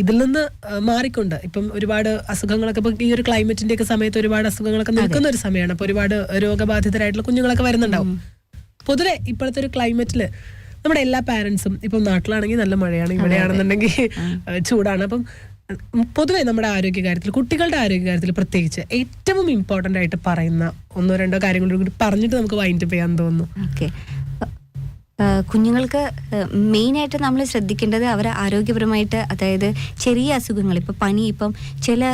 ഇതിൽ നിന്ന് മാറിക്കൊണ്ട് ഇപ്പം ഒരുപാട് അസുഖങ്ങളൊക്കെ ഇപ്പം ഈ ഒരു ക്ലൈമറ്റിന്റെ ഒക്കെ സമയത്ത് ഒരുപാട് അസുഖങ്ങളൊക്കെ നിൽക്കുന്ന ഒരു സമയമാണ് അപ്പോൾ ഒരുപാട് രോഗബാധിതരായിട്ടുള്ള കുഞ്ഞുങ്ങളൊക്കെ വരുന്നുണ്ടാവും. പൊതുവെ ഇപ്പോഴത്തെ ഒരു ക്ലൈമറ്റിൽ നമ്മുടെ എല്ലാ പാരൻസും ഇപ്പം നാട്ടിലാണെങ്കിൽ നല്ല മഴയാണ് ഇവിടെയാണെന്നുണ്ടെങ്കിൽ ചൂടാണ്. അപ്പം പൊതുവെ നമ്മുടെ ആരോഗ്യകാര്യത്തിൽ കുട്ടികളുടെ ആരോഗ്യകാര്യത്തിൽ പ്രത്യേകിച്ച് ഏറ്റവും ഇമ്പോർട്ടന്റ് ആയിട്ട് പറയുന്ന ഒന്നോ രണ്ടോ കാര്യങ്ങളും കൂടി പറഞ്ഞിട്ട് നമുക്ക് വൈൻഡപ്പ് ചെയ്യാൻ തോന്നുന്നു. ഓക്കെ കുഞ്ഞുങ്ങൾക്ക് മെയിനായിട്ട് നമ്മൾ ശ്രദ്ധിക്കേണ്ടത് അവർ ആരോഗ്യപരമായിട്ട് അതായത് ചെറിയ അസുഖങ്ങൾ ഇപ്പോൾ പനി ഇപ്പം ചില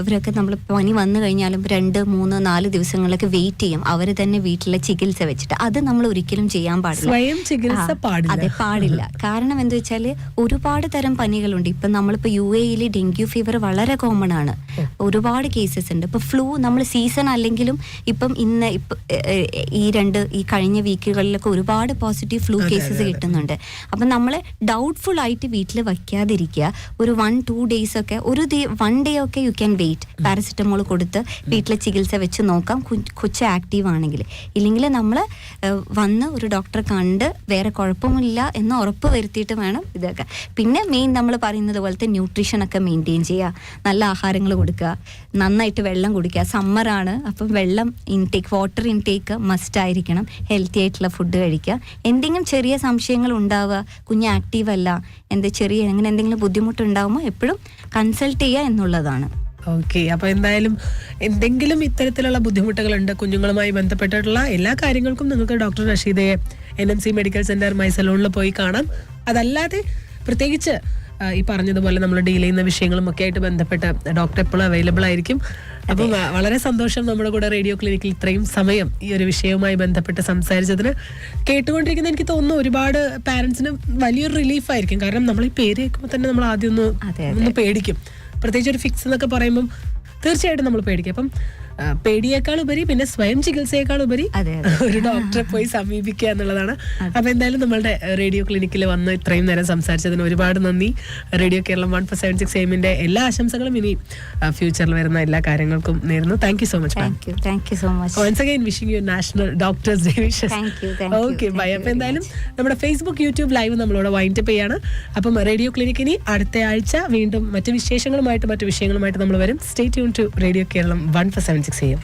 ഇവരൊക്കെ നമ്മൾ പനി വന്നു കഴിഞ്ഞാലും രണ്ട് മൂന്ന് നാല് ദിവസങ്ങളൊക്കെ വെയിറ്റ് ചെയ്യും. അവർ തന്നെ വീട്ടിലെ ചികിത്സ വെച്ചിട്ട്. അത് നമ്മൾ ഒരിക്കലും ചെയ്യാൻ പാടില്ല. സ്വയം ചികിത്സ പാടില്ല. അതെ പാടില്ല. കാരണം എന്താ വെച്ചാൽ ഒരുപാട് തരം പനികളുണ്ട്. ഇപ്പൊ നമ്മളിപ്പോ യു എയിൽ ഡെങ്കു ഫീവർ വളരെ കോമൺ ആണ്. ഒരുപാട് കേസസ് ഉണ്ട്. ഇപ്പൊ ഫ്ലൂ നമ്മൾ സീസൺ അല്ലെങ്കിലും ഇപ്പം ഇന്ന് ഇപ്പം ഈ രണ്ട് ഈ കഴിഞ്ഞ വീക്കുകളിലൊക്കെ ഒരുപാട് പോസിറ്റീവ് ഫ്ലൂ കേസസ് കിട്ടുന്നുണ്ട്. അപ്പം നമ്മൾ ഡൗട്ട്ഫുൾ ആയിട്ട് വീട്ടിൽ വയ്ക്കാതിരിക്കുക. ഒരു വൺ ടു ഡേയ്സ് ഒക്കെ ഒരു വൺ ഡേ ഒക്കെ യു ക്യാൻ വെയിറ്റ് പാരസെറ്റമോൾ കൊടുത്ത് വീട്ടിലെ ചികിത്സ വെച്ച് നോക്കാം. കൊച്ച് ആക്റ്റീവ് ആണെങ്കിൽ. ഇല്ലെങ്കിൽ നമ്മൾ വന്ന് ഒരു ഡോക്ടറെ കണ്ട് വേറെ കുഴപ്പമില്ല എന്ന് ഉറപ്പ് വരുത്തിയിട്ട് വേണം ഇതൊക്കെ. പിന്നെ മെയിൻ നമ്മൾ പറയുന്നത് പോലത്തെ ന്യൂട്രീഷൻ ഒക്കെ മെയിന്റെയിൻ ചെയ്യുക. നല്ല ആഹാരങ്ങൾ കൊടുക്കുക. നന്നായിട്ട് വെള്ളം കുടിക്കുക. സമ്മറാണ് അപ്പം വെള്ളം ഇൻടേക്ക് വാട്ടർ ഇൻടേക്ക് മസ്റ്റ് ആയിരിക്കണം. ഹെൽത്തി ആയിട്ടുള്ള ഫുഡ് കഴിക്കുക. എന്തെങ്കിലും ചെറിയ സംശയങ്ങൾ ഉണ്ടാവുക കുഞ്ഞ് ആക്റ്റീവ് അല്ല എന്ത് ചെറിയ അങ്ങനെ എന്തെങ്കിലും ബുദ്ധിമുട്ടുണ്ടാകുമ്പോൾ എപ്പോഴും കൺസൾട്ട് ചെയ്യുക എന്നുള്ളതാണ്. ഓക്കെ അപ്പൊ എന്തായാലും എന്തെങ്കിലും ഇത്തരത്തിലുള്ള ബുദ്ധിമുട്ടുകൾ ബുദ്ധിമുട്ടുകളുണ്ട് കുഞ്ഞുങ്ങളുമായി ബന്ധപ്പെട്ടിട്ടുള്ള എല്ലാ കാര്യങ്ങൾക്കും നിങ്ങൾക്ക് doctor റഷീദയെ N M C medical centre മൈസലോണിൽ പോയി കാണാം. അതല്ലാതെ പ്രത്യേകിച്ച് ഈ പറഞ്ഞതുപോലെ നമ്മൾ ഡീൽ ചെയ്യുന്ന വിഷയങ്ങളും ഒക്കെ ആയിട്ട് ബന്ധപ്പെട്ട് ഡോക്ടർ എപ്പോഴും അവൈലബിൾ ആയിരിക്കും. അപ്പം വളരെ സന്തോഷം നമ്മുടെ കൂടെ റേഡിയോ ക്ലിനിക്കിൽ ഇത്രയും സമയം ഈ ഒരു വിഷയവുമായി ബന്ധപ്പെട്ട് സംസാരിച്ചതിന്. കേട്ടുകൊണ്ടിരിക്കുന്ന എനിക്ക് തോന്നുന്നു ഒരുപാട് പാരന്റ്സിന് വലിയൊരു റിലീഫ് ആയിരിക്കും. കാരണം നമ്മൾ ഈ പേര് കേൾക്കുമ്പോൾ തന്നെ നമ്മൾ ആദ്യം ഒന്ന് ഒന്ന് പേടിക്കും. പ്രത്യേകിച്ച് ഒരു ഫിക്സ് എന്നൊക്കെ പറയുമ്പം തീർച്ചയായിട്ടും നമ്മൾ പേടിക്കും. അപ്പം പേടിയേക്കാൾ ഉപരി പിന്നെ സ്വയം ചികിത്സയേക്കാൾ ഉപരി ഒരു ഡോക്ടറെ പോയി സമീപിക്കുക എന്നുള്ളതാണ്. അപ്പൊ എന്തായാലും നമ്മളുടെ റേഡിയോ ക്ലിനിക്കിൽ വന്ന് ഇത്രയും നേരം സംസാരിച്ചതിന് ഒരുപാട് നന്ദി. Radio Keralam one four seven six എമ്മിന്റെ എല്ലാ ആശംസകളും ഇനി ഫ്യൂച്ചറിൽ വരുന്ന എല്ലാ കാര്യങ്ങൾക്കും നേരുന്നു. Thank you so much thank you so much once again wishing you national doctors day wishes okay bye അപ്പൊ എന്തായാലും നമ്മുടെ ഫേസ്ബുക്ക് യൂട്യൂബ് ലൈവ് നമ്മളോട് വൈൻഡപ്പ് ചെയ്യാണ്. അപ്പം റേഡിയോ ക്ലിനിക് ഇനി അടുത്ത ആഴ്ച വീണ്ടും മറ്റു വിശേഷങ്ങളുമായിട്ട് മറ്റു വിഷയങ്ങളുമായിട്ട് നമ്മൾ വരും. Stay tune to radio Keralam one four seven To see you.